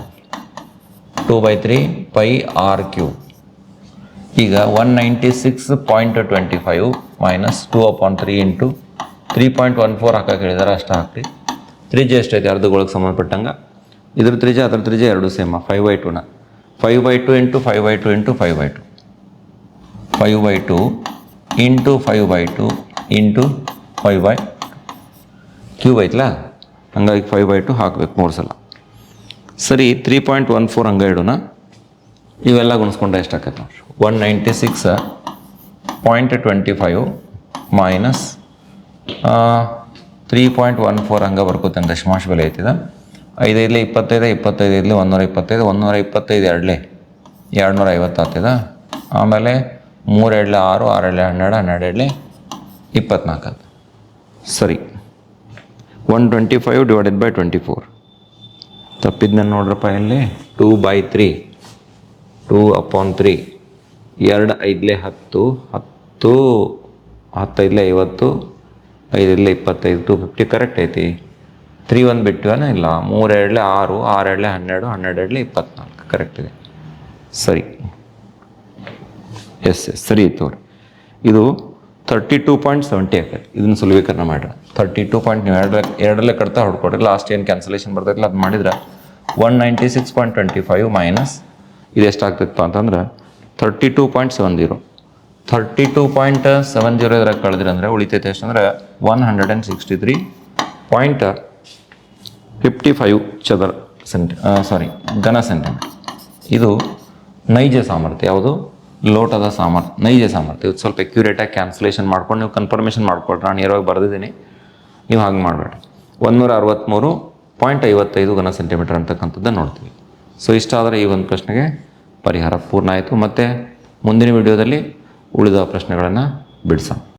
two by three pi r cube ಈಗ one ninety six point twenty five minus two upon three into three point one four ಹಾಕಕ್ಕೆ ಹೇಳಿದಾರೆ, ಅಷ್ಟು ಹಾಕ್ರಿ. ತ್ರಿಜ್ಯ ಎಷ್ಟೈತೆ? ಅರ್ಧಗೋಳಕ್ಕೆ ಸಂಬಂಧಪಟ್ಟಂಗೆ. ಇದ್ರ ತ್ರಿಜ್ಯ, ಅದ್ರ ತ್ರಿಜ್ಯ ಎರಡು same five by ಟೂನ five by two into five by two into five by two five by two into five by two into five by cube ಐತಲ್ಲ ಹಂಗಾಗಿ ಫೈವ್ ಬೈ ಟು ಹಾಕಬೇಕು ಮೂರು ಸಲ. ಸರಿ ತ್ರೀ ಪಾಯಿಂಟ್ ಒನ್ ಫೋರ್ ಹಂಗೆ ಇಡೋಣ ಇವೆಲ್ಲ ಗುಣಿಸ್ಕೊಂಡ್ರೆ ಎಷ್ಟಾಕೈತೆ ನೋಡ್ರಿ. One ninety six point twenty five minus three point one four ಹಂಗೆ ಬರ್ಕೋತೇನೆ ದಶಮಾಂಶ ಬೆಲೆ ಐತಿದ. ಐದೈದಲೆ ಇಪ್ಪತ್ತೈದು ಇಪ್ಪತ್ತೈದು ಇರಲಿ ಒಂದೂರ ಇಪ್ಪತ್ತೈದು ಒಂದೂರ ಇಪ್ಪತ್ತೈದು ಎರಡಲೆ. ಎರಡು ನೂರ ಐವತ್ತು ಆಗ್ತದ ಆಮೇಲೆ ಮೂರು ಆರು ಆರು ಹನ್ನೆರಡು ಹನ್ನೆರಡು ಎರಡಲೆ ಇಪ್ಪತ್ನಾಲ್ಕು ಆತ ಸರಿ. One twenty five divided by twenty four. ತಪ್ಪಿದ್ನ ನೋಡ್ರಪ್ಪ ಇಲ್ಲಿ. Two by three. Two upon three. ಎರಡು ಐದಲೆ ಹತ್ತು ಹತ್ತು, ಹತ್ತೈದಲೇ ಐವತ್ತು ಐದಲೆ ಇಪ್ಪತ್ತೈದು, ಟೂ ಫಿಫ್ಟಿ. ಕರೆಕ್ಟ್ ಐತಿ. ತ್ರೀ ಒಂದು ಬಿಟ್ಟಿವನ ಇಲ್ಲ, ಮೂರು ಎರಡಲೇ ಆರು ಆರು ಎರಡಲೇ ಹನ್ನೆರಡು ಹನ್ನೆರಡು ಎರಡಲೇ ಇಪ್ಪತ್ನಾಲ್ಕು. ಕರೆಕ್ಟ್ ಇದೆ. ಸರಿ. ಎಸ್ ಎಸ್ ಸರಿ ಅವ್ರಿ ಇದು ತರ್ಟಿ ಟೂ ಪಾಯಿಂಟ್ ಸೆವೆಂಟಿ ಆಕೈತೆ ಇದನ್ನು ಸುಲಭೀಕರಣ ಮಾಡ್ರಿ. ತರ್ಟಿ ಟೂ ಪಾಯಿಂಟ್ ನೀವು ಎರಡರ ಎರಡರಲ್ಲೇ ಕಡ್ತಾ ಹೊಡ್ಕೊಡ್ರಿ. ಲಾಸ್ಟ್ ಏನು ಕ್ಯಾನ್ಸಲೇಷನ್ ಬರ್ತೈತಿಲ್ಲ ಅದು ಮಾಡಿದ್ರೆ one ninety six point twenty five minus ಇದು ಎಷ್ಟಾಗ್ತಿತ್ತು ಅಂತಂದ್ರೆ thirty two point seven zero thirty two point seven zero ಇದ್ರಾಗ ಕಳೆದ್ರಿ ಅಂದರೆ ಉಳಿತೈತೆ ಎಷ್ಟಂದ್ರೆ one hundred and sixty three point fifty five ಚದರ ಸೆಂಟಿ ಸಾರಿ ಘನ ಸೆಂಟಿಮೀಟರ್ ಇದು ನೈಜ ಸಾಮರ್ಥ್ಯ, ಯಾವುದು? ಲೋಟದ ಸಾಮರ್ಥ್ಯ ನೈಜ ಸಾಮರ್ಥ್ಯ. ಇದು ಸ್ವಲ್ಪ ಅಕ್ಯುರೇಟಾಗಿ ಕ್ಯಾನ್ಸಲೇಷನ್ ಮಾಡ್ಕೊಂಡು ನೀವು ಕನ್ಫರ್ಮೇಷನ್ ಮಾಡ್ಕೊಳ್ರಿ. ನಾನು ನೇರವಾಗಿ ಬರೆದಿದ್ದೀನಿ. ನೀವು ಹಾಗೆ ಮಾಡಬೇಡಿ ಒಂದೂರ ಅರವತ್ತ್ಮೂರು ಪಾಯಿಂಟ್ ಐವತ್ತೈದು ಘನ ಸೆಂಟಿಮೀಟರ್ ಅಂತಕ್ಕಂಥದ್ದನ್ನು ನೋಡ್ತೀವಿ. ಸೊ ಇಷ್ಟಾದರೆ ಈ ಒಂದು ಪ್ರಶ್ನೆಗೆ ಪರಿಹಾರ ಪೂರ್ಣ ಆಯಿತು. ಮತ್ತು ಮುಂದಿನ ವಿಡಿಯೋದಲ್ಲಿ ಉಳಿದ ಪ್ರಶ್ನೆಗಳನ್ನು ಬಿಡಿಸೋಣ.